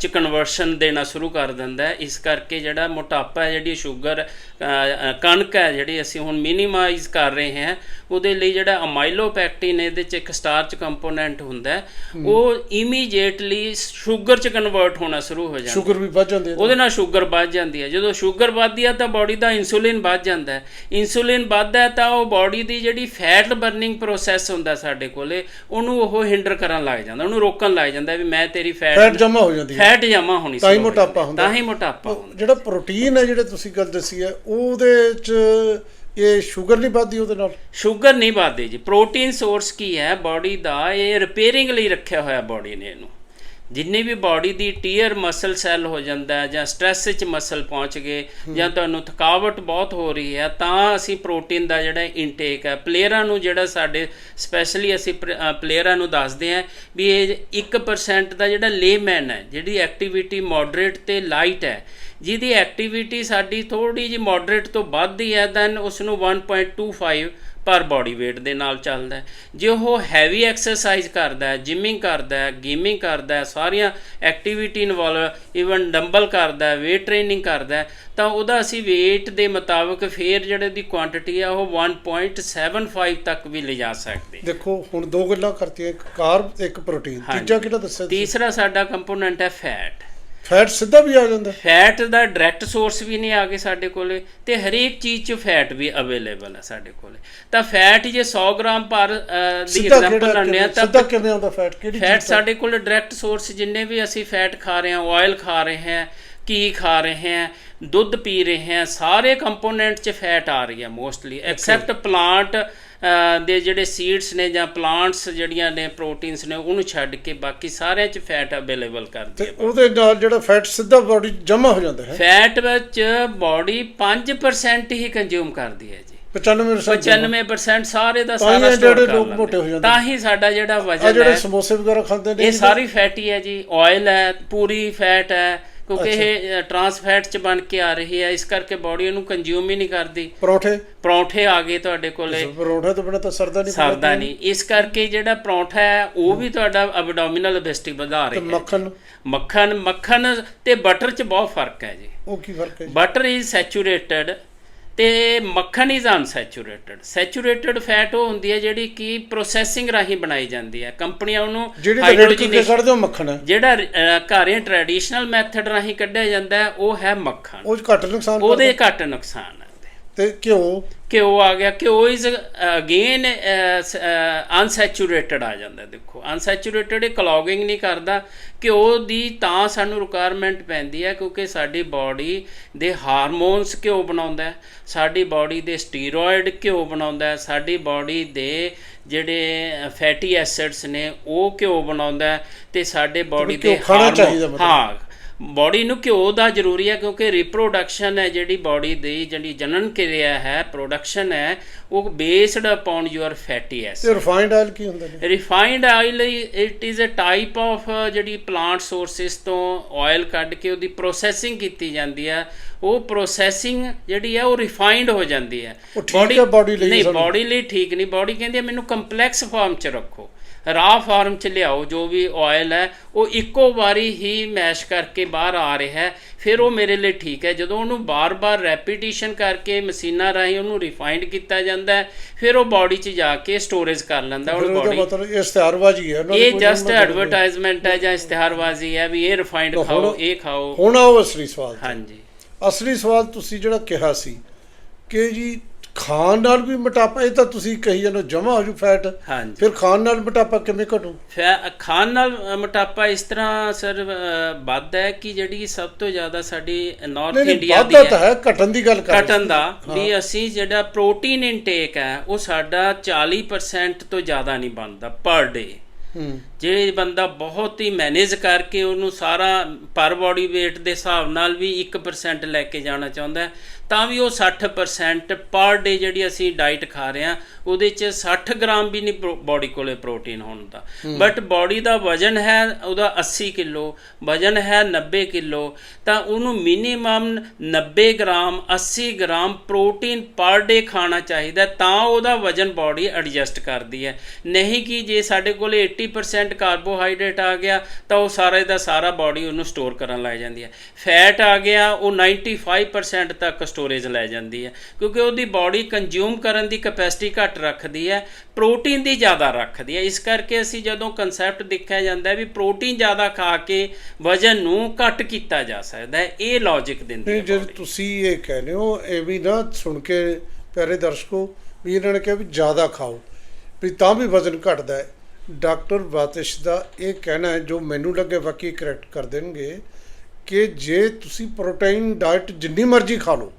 ਚ ਕਨਵਰਸ਼ਨ ਦੇਣਾ ਸ਼ੁਰੂ ਕਰ ਦਿੰਦਾ ਹੈ। ਇਸ ਕਰਕੇ ਜਿਹੜਾ ਮੋਟਾਪਾ ਹੈ ਜਿਹੜੀ ਸ਼ੂਗਰ ਕਣਕ ਹੈ ਜਿਹੜੀ ਅਸੀਂ ਹੁਣ ਮਿਨੀਮਾਈਜ਼ ਕਰ ਰਹੇ ਹਾਂ ਉਹਦੇ ਲਈ ਜਿਹੜਾ ਅਮਾਈਲੋਪੈਕਟਿਨ ਇਹਦੇ ਚ ਇੱਕ ਸਟਾਰਚ ਕੰਪੋਨੈਂਟ ਹੁੰਦਾ ਉਹ ਇਮੀਡੀਏਟਲੀ ਸ਼ੂਗਰ ਚ ਕਨਵਰਟ ਹੋਣਾ ਸ਼ੁਰੂ ਹੋ ਜਾਂਦਾ ਸ਼ੂਗਰ ਵੀ ਵੱਧ ਜਾਂਦੀ ਹੈ ਉਹਦੇ ਨਾਲ ਸ਼ੂਗਰ ਵੱਧ ਜਾਂਦੀ ਹੈ। ਜਦੋਂ ਸ਼ੂਗਰ ਵੱਧਦੀ ਹੈ ਤਾਂ ਬਾਡੀ ਦਾ ਇਨਸੂਲਿਨ ਵੱਧ ਜਾਂਦਾ ਹੈ। ਇਨਸੂਲਿਨ ਵੱਧਦਾ ਹੈ ਤਾਂ ਉਹ ਬਾਡੀ ਦੀ ਜਿਹੜੀ ਫੈਟ ਬਰਨਿੰਗ ਪ੍ਰੋਸੈਸ ਹੁੰਦਾ ਸਾਡੇ ਕੋਲੇ ਉਹਨੂੰ ਉਹ ਹਿੰਡਰ ਕਰਨ ਲੱਗ ਜਾਂਦਾ ਉਹਨੂੰ ਰੋਕਣ ਲੱਗ ਜਾਂਦਾ ਵੀ ਮੈਂ ਤੇਰੀ ਫੈਟ ਫੈਟ ਜਮਾ ਹੋ ਜਾਂਦੀ ਹੈ। ਫੈਟ ਜਮਾ ਹੋਣੀ ਤਾਂ ਹੀ ਮੋਟਾਪਾ। ਹੁੰਦਾ। ਤਾਂ ਹੀ ਮੋਟਾਪਾ ਹੁੰਦਾ। ਜਿਹੜਾ ਪ੍ਰੋਟੀਨ ਹੈ ਜਿਹੜੇ ਤੁਸੀਂ ਗੱਲ ਦੱਸੀ ਹੈ ਉਹਦੇ 'ਚ ਇਹ ਸ਼ੂਗਰ ਨਹੀਂ ਵੱਧਦੀ ਉਹਦੇ ਨਾਲ? ਸ਼ੂਗਰ ਨਹੀਂ ਵੱਧਦੀ ਜੀ। ਪ੍ਰੋਟੀਨ ਸੋਰਸ ਕੀ ਹੈ? ਬਾਡੀ ਦਾ ਇਹ ਰਿਪੇਅਰਿੰਗ ਲਈ ਰੱਖਿਆ ਹੋਇਆ ਬਾਡੀ ਨੇ ਇਹਨੂੰ। ਜਿੰਨੀ ਵੀ ਬਾਡੀ ਦੀ ਟੀਅਰ ਮਸਲ ਸੈੱਲ ਹੋ ਜਾਂਦਾ ਜਾਂ ਸਟ੍ਰੈਸ ਵਿੱਚ ਮਸਲ ਪਹੁੰਚ ਗਏ ਜਾਂ ਤੁਹਾਨੂੰ ਥਕਾਵਟ ਬਹੁਤ ਹੋ ਰਹੀ ਹੈ ਤਾਂ ਅਸੀਂ ਪ੍ਰੋਟੀਨ ਦਾ ਜਿਹੜਾ ਇਨਟੇਕ ਹੈ ਪਲੇਅਰਾਂ ਨੂੰ ਜਿਹੜਾ ਸਾਡੇ ਸਪੈਸ਼ਲੀ ਅਸੀਂ ਪਲੇਅਰਾਂ ਨੂੰ ਦੱਸਦੇ ਹਾਂ ਵੀ ਇਹ 1% ਦਾ ਜਿਹੜਾ ਲੇਮੈਨ ਹੈ ਜਿਹੜੀ ਐਕਟੀਵਿਟੀ ਮੋਡਰੇਟ ਤੇ ਲਾਈਟ ਹੈ ਜਿਹਦੀ ਐਕਟੀਵਿਟੀ ਸਾਡੀ ਥੋੜੀ ਜਿਹੀ ਮੋਡਰੇਟ ਤੋਂ ਵੱਧਦੀ ਹੈ ਦੈਨ ਉਸ ਨੂੰ 1.25 ਪਰ ਬਾਡੀ weight ਦੇ ਨਾਲ ਚੱਲਦਾ ਹੈ ਜੇ ਉਹ ਹੈਵੀ ਐਕਸਰਸਾਈਜ਼ ਕਰਦਾ ਹੈ ਜਿਮਿੰਗ ਕਰਦਾ ਹੈ ਗੇਮਿੰਗ ਕਰਦਾ ਹੈ ਸਾਰੀਆਂ ਐਕਟੀਵਿਟੀ ਇਨਵੋਲਵ ਇਵਨ ਡੰਬਲ ਕਰਦਾ ਹੈ weight ਟ੍ਰੇਨਿੰਗ ਕਰਦਾ ਹੈ ਤਾਂ ਉਹਦਾ ਅਸੀਂ weight ਦੇ ਮੁਤਾਬਕ ਫੇਰ ਜਿਹੜੇ ਦੀ ਕੁਆਂਟੀਟੀ ਆ ਉਹ 1.75 ਤੱਕ ਵੀ ਲਿਜਾ ਸਕਦੇ ਦੇਖੋ ਹੁਣ ਦੋ ਗੱਲਾਂ ਕਰਤੀਆਂ ਇੱਕ ਕਾਰਬ ਇੱਕ ਪ੍ਰੋਟੀਨ। ਤੀਜਾ ਕਿਹੜਾ ਦੱਸਿਆ ਤੁਸੀਂ? ਤੀਸਰਾ ਸਾਡਾ ਕੰਪੋਨੈਂਟ ਹੈ ਫੈਟ ਫੈਟ ਸਿੱਧਾ ਵੀ ਆ ਜਾਂਦਾ। ਫੈਟ ਦਾ ਡਾਇਰੈਕਟ ਸੋਰਸ ਵੀ ਨਹੀਂ ਆ ਗਏ ਸਾਡੇ ਕੋਲੇ ਤੇ ਹਰੇਕ ਚੀਜ਼ 'ਚ ਫੈਟ ਵੀ ਅਵੇਲੇਬਲ ਹੈ ਸਾਡੇ ਕੋਲੇ। ਤਾਂ ਫੈਟ ਜੇ 100 ਗ੍ਰਾਮ ਪਰ ਦੀ ਐਗਜ਼ਾਮਪਲ ਲੈਂਦੇ ਆ ਤਾਂ ਸਿੱਧਾ ਕਿਵੇਂ ਆਉਂਦਾ ਫੈਟ ਕਿਹੜੀ ਫੈਟ? ਸਾਡੇ ਕੋਲ ਡਾਇਰੈਕਟ ਸੋਰਸ ਜਿੰਨੇ ਵੀ ਅਸੀਂ ਫੈਟ ਖਾ ਰਹੇ ਹਾਂ ਆਇਲ ਖਾ ਰਹੇ ਹਾਂ ਕੀ ਖਾ ਰਹੇ ਹਾਂ ਦੁੱਧ ਪੀ ਰਹੇ ਹਾਂ ਸਾਰੇ ਕੰਪੋਨੈਂਟ 'ਚ ਫੈਟ ਆ ਰਹੀ ਹੈ ਮੋਸਟਲੀ ਐਕਸੈਪਟ ਪਲਾਂਟ ਦੇ ਜਿਹੜੇ ਸੀਡਸ ਨੇ ਜਾਂ ਪਲਾਂਟਸ ਜਿਹੜੀਆਂ ਨੇ ਪ੍ਰੋਟੀਨਸ ਨੇ ਉਹਨੂੰ ਛੱਡ ਕੇ ਬਾਕੀ ਸਾਰਿਆਂ 'ਚ ਫੈਟ ਅਵੇਲੇਬਲ ਕਰਦੀ ਹੈ ਉਹਦੇ ਨਾਲ ਜਿਹੜਾ ਫੈਟ ਸਿੱਧਾ ਬਾਡੀ ਜਮਾ ਹੋ ਜਾਂਦਾ ਹੈ। ਫੈਟ ਵਿੱਚ ਬਾਡੀ 5% ਹੀ ਕੰਜ਼ਿਊਮ ਕਰਦੀ ਹੈ ਜੀ। 95% 95% ਸਾਰੇ ਦਾ ਸਾਰਾ ਸਟੋਰ ਜਿਹੜੇ ਕਰ ਲੋਕ। ਮੋਟੇ ਹੋ ਜਾਂਦੇ। ਤਾਂ ਹੀ ਸਾਡਾ ਜਿਹੜਾ ਵਜਨ ਜਿਹੜੇ ਹੈ ਸਮੋਸੇ ਵਗੈਰਾ ਖਾਂਦੇ ਨੇ ਇਹ ਸਾਰੀ ਫੈਟੀ ਹੈ ਜੀ ਆਇਲ ਹੈ ਪੂਰੀ ਫੈਟ ਹੈ। ਕਿਉਂਕਿ ਇਹ ਟਰਾਂਸ ਫੈਟ ਚ ਬਣ ਕੇ ਆ ਰਹੀ ਹੈ ਇਸ ਕਰਕੇ ਬਾਡੀ ਇਹਨੂੰ ਕੰਜ਼ਿਊਮ ਹੀ ਨਹੀਂ ਕਰਦੀ। ਪਰੌਂਠੇ? ਪਰੌਂਠੇ ਆ ਗਏ ਤੁਹਾਡੇ ਕੋਲੇ। ਪਰੌਂਠੇ ਤੋਂ ਬਿਨਾ ਤਾਂ ਸਰਦਾ ਨਹੀਂ ਸਰਦਾ ਨਹੀਂ। ਇਸ ਕਰਕੇ ਜਿਹੜਾ ਪਰੌਂਠਾ ਹੈ ਉਹ ਵੀ ਤੁਹਾਡਾ ਅਬਡੋਮੀਨਲ ਓਬੈਸਿਟੀ ਵਧਾ ਰਿਹਾ ਹੈ। ਮੱਖਣ? ਮੱਖਣ ਮੱਖਣ ਤੇ ਬਟਰ ਚ ਬਹੁਤ ਫ਼ਰਕ ਹੈ ਜੀ। ਉਹ ਕੀ ਫ਼ਰਕ ਹੈ? ਬਟਰ ਇਜ਼ ਸੈਚੂਰੇਟਡ ਤੇ ਮੱਖਣ ਇਜ਼ ਅਨਸੈਚੂਰੇਟਡ ਸੈਚੂਰੇਟਡ ਫੈਟ ਉਹ ਹੁੰਦੀ ਹੈ ਜਿਹੜੀ ਕਿ ਪ੍ਰੋਸੈਸਿੰਗ ਰਾਹੀਂ ਬਣਾਈ ਜਾਂਦੀ ਹੈ। ਕੰਪਨੀਆਂ ਉਹਨੂੰ hydrogenation- ਕੱਢਦੇ ਹੋ ਮੱਖਣ ਜਿਹੜਾ ਘਰੇ ਟ੍ਰੈਡੀਸ਼ਨਲ ਮੈਥਡ ਰਾਹੀਂ ਕੱਢਿਆ ਜਾਂਦਾ ਹੈ ਉਹ ਹੈ ਮੱਖਣ। ਉਹ ਘੱਟ ਨੁਕਸਾਨ ਉਹਦੇ ਘੱਟ ਨੁਕਸਾਨ। ਤੇ ਘਿਓ। ਘਿਓ ਆ ਗਿਆ। ਘਿਓ ਇਜ਼ ਅਗੇਨ ਅਨਸੈਚੂਰੇਟਡ ਆ ਜਾਂਦਾ ਦੇਖੋ। ਅਨਸੈਚੂਰੇਟਡ ਇਹ ਕਲੌਗਿੰਗ ਨਹੀਂ ਕਰਦਾ। ਘਿਓ ਦੀ ਤਾਂ ਸਾਨੂੰ ਰਿਕੁਆਇਰਮੈਂਟ ਪੈਂਦੀ ਹੈ ਕਿਉਂਕਿ ਸਾਡੀ ਬਾਡੀ ਦੇ ਹਾਰਮੋਨਸ ਘਿਓ ਬਣਾਉਂਦਾ ਹੈ। ਸਾਡੀ ਬਾਡੀ ਦੇ ਸਟੀਰੋਇਡ ਘਿਓ ਬਣਾਉਂਦਾ ਹੈ। ਸਾਡੀ ਬਾਡੀ ਦੇ ਜਿਹੜੇ ਫੈਟੀ ਐਸਿਡਸ ਨੇ ਉਹ ਘਿਓ ਬਣਾਉਂਦਾ ਤੇ ਸਾਡੇ ਬਾਡੀ ਦੇ। ਹਾਂ ਬਾਡੀ ਨੂੰ ਘਿਓ ਦਾ ਜ਼ਰੂਰੀ ਹੈ ਕਿਉਂਕਿ ਰਿਪਰੋਡਕਸ਼ਨ ਹੈ ਜਿਹੜੀ ਬਾਡੀ ਦੀ ਜਿਹੜੀ ਜਨਨ ਕਿਰਿਆ ਹੈ ਪ੍ਰੋਡਕਸ਼ਨ ਹੈ ਉਹ based upon your fatty acid ਤੇ ਰਿਫਾਈਨਡ ਆਇਲ ਕੀ ਹੁੰਦਾ ਨੇ refined oil it is a type of ਜਿਹੜੀ ਪਲਾਂਟ ਸੋਰਸਸ ਤੋਂ ਆਇਲ ਕੱਢ ਕੇ ਉਹਦੀ ਪ੍ਰੋਸੈਸਿੰਗ ਕੀਤੀ ਜਾਂਦੀ ਹੈ। ਉਹ ਪ੍ਰੋਸੈਸਿੰਗ ਜਿਹੜੀ ਹੈ ਉਹ ਰਿਫਾਈਨਡ ਹੋ ਜਾਂਦੀ ਹੈ। body ਲਈ ਨਹੀਂ? ਬਾਡੀ ਲਈ ਠੀਕ ਨਹੀਂ। ਬਾਡੀ ਕਹਿੰਦੀ ਹੈ ਮੈਨੂੰ ਕੰਪਲੈਕਸ ਫਾਰਮ ਚ ਰੱਖੋ। ਰਾ ਫਾਰਮ ਚ ਲਿਆਓ ਜੋ ਵੀ ਆਇਲ ਹੈ ਉਹ ਇੱਕੋ ਵਾਰੀ ਹੀ ਮੈਸ਼ ਕਰਕੇ ਬਾਹਰ ਆ ਰਿਹਾ ਹੈ। ਫਿਰ ਉਹ ਮੇਰੇ ਲਈ ਠੀਕ ਹੈ। ਜਦੋਂ ਉਹਨੂੰ ਬਾਰ-ਬਾਰ ਰੈਪੀਟੀਸ਼ਨ ਕਰਕੇ ਮਸ਼ੀਨਾਂ ਰਾਹੀਂ ਉਹਨੂੰ ਰਿਫਾਈਨਡ ਕੀਤਾ ਜਾਂਦਾ ਹੈ ਫਿਰ ਉਹ ਬਾਡੀ 'ਚ ਜਾ ਕੇ ਸਟੋਰੇਜ ਕਰ ਲੈਂਦਾ ਉਹਦਾ ਬਾਡੀ ਮਤਲਬ ਇਹ ਇਸ਼ਤਿਹਾਰਬਾਜ਼ੀ ਹੈ। ਇਹ ਜਸਟ। ਐਡਵਰਟਾਈਜ਼ਮੈਂਟ ਹੈ ਜਾਂ ਇਸ਼ਤਿਹਾਰਬਾਜ਼ੀ ਹੈ ਵੀ ਇਹ ਰਿਫਾਈਨਡ ਖਾਓ ਇਹ ਖਾਓ। ਹੁਣ ਆਓ ਅਸਲੀ ਸਵਾਲ। ਹਾਂਜੀ। ਅਸਲੀ ਸਵਾਲ ਤੁਸੀਂ ਜਿਹੜਾ ਕਿਹਾ ਸੀ ਕਿ ਜੀ ਖਾਣ ਨਾਲ ਵੀ ਮੋਟਾਪਾ ਇਹ ਤਾਂ ਤੁਸੀਂ ਕਹੀ ਜਾਂਦੇ ਜਮਾ ਹੋ ਜੂ ਫੈਟ ਹਾਂਜੀ। ਫਿਰ ਖਾਣ ਨਾਲ ਮੋਟਾਪਾ ਕਿਵੇਂ ਘਟੂ? ਖਾਣ ਨਾਲ ਮੋਟਾਪਾ ਇਸ ਤਰ੍ਹਾਂ ਸਰ ਅ, ਵੱਧਦਾ ਹੈ ਕਿ ਜਿਹੜੀ ਸਭ ਤੋਂ ਜ਼ਿਆਦਾ ਸਾਡੀ ਨਾਰਥ ਇੰਡੀਆ ਦੀ ਵਾਧਾ ਹੈ। ਹੈ ਘਟਣ ਦੀ ਗੱਲ ਕਰ ਘਟਣ। ਦਾ ਵੀ ਅਸੀਂ ਜਿਹੜਾ ਪ੍ਰੋਟੀਨ ਇਨਟੇਕ ਹੈ ਉਹ ਸਾਡਾ 40% ਤੋਂ ਜ਼ਿਆਦਾ ਨਹੀਂ ਬਣਦਾ ਪਰ ਡੇ ਜੇ ਬੰਦਾ ਬਹੁਤ ਹੀ ਮੈਨੇਜ ਕਰਕੇ ਉਹਨੂੰ ਸਾਰਾ ਪਰ ਬਾਡੀ weight ਦੇ ਹਿਸਾਬ ਨਾਲ ਵੀ 1% ਲੈ ਕੇ ਜਾਣਾ ਚਾਹੁੰਦਾ ਹੈ, ਤਾਂ ਵੀ ਉਹ 60% ਪਰ ਡੇ ਜਿਹੜੀ ਅਸੀਂ ਡਾਈਟ ਖਾ ਰਹੇ ਹਾਂ ਉਹਦੇ ਚ 60 ਗ੍ਰਾਮ ਵੀ ਨਹੀਂ ਬਾਡੀ ਕੋਲੇ ਪ੍ਰੋਟੀਨ ਹੋਣ ਦਾ। ਬਟ ਬਾਡੀ ਦਾ ਵਜਨ ਹੈ ਉਹਦਾ 80 ਕਿਲੋ ਵਜਨ ਹੈ 90 ਕਿਲੋ ਤਾਂ ਉਹਨੂੰ ਮਿਨੀਮਮ 90 ਗ੍ਰਾਮ 80 ਗ੍ਰਾਮ ਪ੍ਰੋਟੀਨ ਪਰ ਡੇ ਖਾਣਾ ਚਾਹੀਦਾ ਤਾਂ ਉਹਦਾ ਵਜਨ ਬਾਡੀ ਐਡਜਸਟ ਕਰਦੀ ਹੈ। ਨਹੀਂ ਕਿ ਜੇ ਸਾਡੇ ਕੋਲੇ 80% ਕਾਰਬੋਹਾਈਡਰੇਟ ਆ ਗਿਆ ਤਾਂ ਉਹ ਸਾਰੇ ਦਾ ਸਾਰਾ ਬਾਡੀ ਉਹਨੂੰ ਸਟੋਰ ਕਰਨ ਲੱਗ ਜਾਂਦੀ ਹੈ। ਫੈਟ ਆ ਗਿਆ ਉਹ 95% ਤੱਕ ਸਟੋਰੇਜ ਲੈ ਜਾਂਦੀ ਹੈ ਕਿਉਂਕਿ ਉਹਦੀ ਬਾਡੀ ਕੰਜ਼ਿਊਮ ਕਰਨ ਦੀ ਕੈਪੈਸਿਟੀ ਘੱਟ ਰੱਖਦੀ ਹੈ ਪ੍ਰੋਟੀਨ ਦੀ ਜ਼ਿਆਦਾ ਰੱਖਦੀ ਹੈ। ਇਸ ਕਰਕੇ ਅਸੀਂ ਜਦੋਂ ਕਨਸੈਪਟ ਦੇਖਿਆ ਜਾਂਦਾ ਹੈ ਵੀ ਪ੍ਰੋਟੀਨ ਜ਼ਿਆਦਾ ਖਾ ਕੇ ਵਜਨ ਨੂੰ ਘੱਟ ਕੀਤਾ ਜਾ ਸਕਦਾ ਹੈ ਇਹ ਲੌਜੀਕ ਦਿੰਦੀ ਹੈ ਜਦ ਤੁਸੀਂ ਇਹ ਕਹਿੰਦੇ ਹੋ ਇਹ ਵੀ ਨਾ ਸੁਣ ਕੇ ਪਿਆਰੇ ਦਰਸ਼ਕੋ ਵੀ ਇਹਨਾਂ ਨੇ ਕਿਹਾ ਵੀ ਜ਼ਿਆਦਾ ਖਾਓ ਵੀ ਤਾਂ ਵੀ ਵਜ਼ਨ ਘਟਦਾ ਹੈ। ਡਾਕਟਰ ਬਾਤਿਸ਼ ਦਾ ਇਹ ਕਹਿਣਾ ਹੈ ਜੋ ਮੈਨੂੰ ਲੱਗੇ ਬਾਕੀ ਕਰੈਕਟ ਕਰ ਦੇਣਗੇ ਕਿ ਜੇ ਤੁਸੀਂ ਪ੍ਰੋਟੀਨ ਡਾਈਟ ਜਿੰਨੀ ਮਰਜ਼ੀ ਖਾ ਲਓ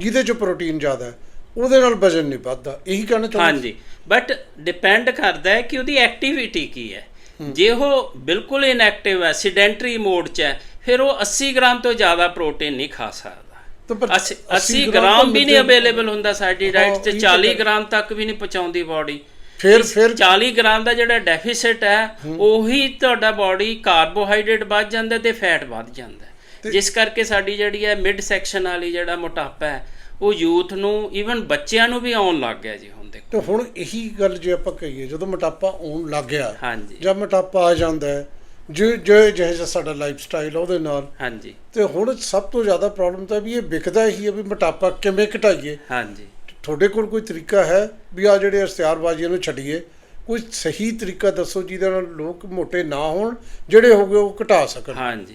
ਜਿਹਦੇ ਚ ਪ੍ਰੋਟੀਨ ਜ਼ਿਆਦਾ ਹੈ ਉਹਦੇ ਨਾਲ ਵਜ਼ਨ ਨਹੀਂ ਵੱਧਦਾ ਇਹੀ ਕਹਿਣਾ ਚਾਹੁੰਦੇ ਹਾਂਜੀ ਬਟ ਡਿਪੈਂਡ ਕਰਦਾ ਹੈ ਕਿ ਉਹਦੀ ਐਕਟੀਵਿਟੀ ਕੀ ਹੈ। ਜੇ ਉਹ ਬਿਲਕੁਲ ਇਨਐਕਟਿਵ ਹੈ ਸਿਡੈਂਟਰੀ ਮੋਡ 'ਚ ਹੈ ਫਿਰ ਉਹ 80 ਗ੍ਰਾਮ ਤੋਂ ਜ਼ਿਆਦਾ ਪ੍ਰੋਟੀਨ ਨਹੀਂ ਖਾ ਸਕਦਾ। ਤਾਂ ਪਰ 80 80 ਗ੍ਰਾਮ ਵੀ ਨਹੀਂ ਅਵੇਲੇਬਲ ਹੁੰਦਾ ਸਾਡੀ ਡਾਈਟ 'ਚ ਇਹੀ ਤਾਂ 40 ਗੱਲ- ਗ੍ਰਾਮ ਤੱਕ ਵੀ ਨਹੀਂ ਪਹੁੰਚਾਉਂਦੀ ਬਾਡੀ ਫਿਰ ਫਿਰ 40 ਗ੍ਰਾਮ ਦਾ ਜਿਹੜਾ ਡੈਫਿਸਿਟ ਹੈ ਉਹੀ ਤੁਹਾਡਾ ਬਾਡੀ ਕਾਰਬੋਹਾਈਡਰੇਟ ਵੱਧ ਜਾਂਦਾ ਤੇ ਫੈਟ ਵੱਧ ਜਾਂਦਾ। ਜਿਸ ਕਰਕੇ ਸਾਡੀ ਜਿਹੜੀ ਹੈ ਮਿਡ ਸੈਕਸ਼ਨ ਵਾਲੀ ਜਿਹੜਾ ਮੋਟਾਪਾ ਹੈ ਉਹ ਯੂਥ ਨੂੰ ਈਵਨ ਬੱਚਿਆਂ ਨੂੰ ਵੀ ਆਉਣ ਲੱਗ ਗਿਆ ਜੀ ਹੁਣ ਦੇਖੋ। ਤੇ ਹੁਣ ਇਹੀ ਗੱਲ ਜੇ ਆਪਾਂ ਕਹੀਏ ਜਦੋਂ ਮੋਟਾਪਾ ਆਉਣ ਲੱਗ ਗਿਆ ਹਾਂਜੀ। ਜਦ ਮੋਟਾਪਾ ਆ ਜਾਂਦਾ ਹੈ ਜੇ ਜੇ ਜਿਹੇ ਜਿਹਾ ਸਾਡਾ ਲਾਈਫ ਸਟਾਈਲ ਉਹਦੇ ਨਾਲ ਹਾਂਜੀ। ਤੇ ਹੁਣ ਸਭ ਤੋਂ ਜ਼ਿਆਦਾ ਪ੍ਰੋਬਲਮ ਤਾਂ ਵੀ ਇਹ ਵਿਕਦਾ ਹੀ ਹੈ ਵੀ ਮੋਟਾਪਾ ਕਿਵੇਂ ਘਟਾਈਏ। ਹਾਂਜੀ। ਤੁਹਾਡੇ ਕੋਲ ਕੋਈ ਤਰੀਕਾ ਹੈ ਵੀ ਆ ਜਿਹੜੇ ਇਸ਼ਤਿਹਾਰਬਾਜ਼ੀਆਂ ਨੂੰ ਛੱਡੀਏ? ਕੋਈ ਸਹੀ ਤਰੀਕਾ ਦੱਸੋ ਜਿਹਦੇ ਨਾਲ ਲੋਕ ਮੋਟੇ ਨਾ ਹੋਣ ਜਿਹੜੇ ਹੋ ਗਏ ਉਹ ਘਟਾ ਸਕਣ। ਹਾਂਜੀ।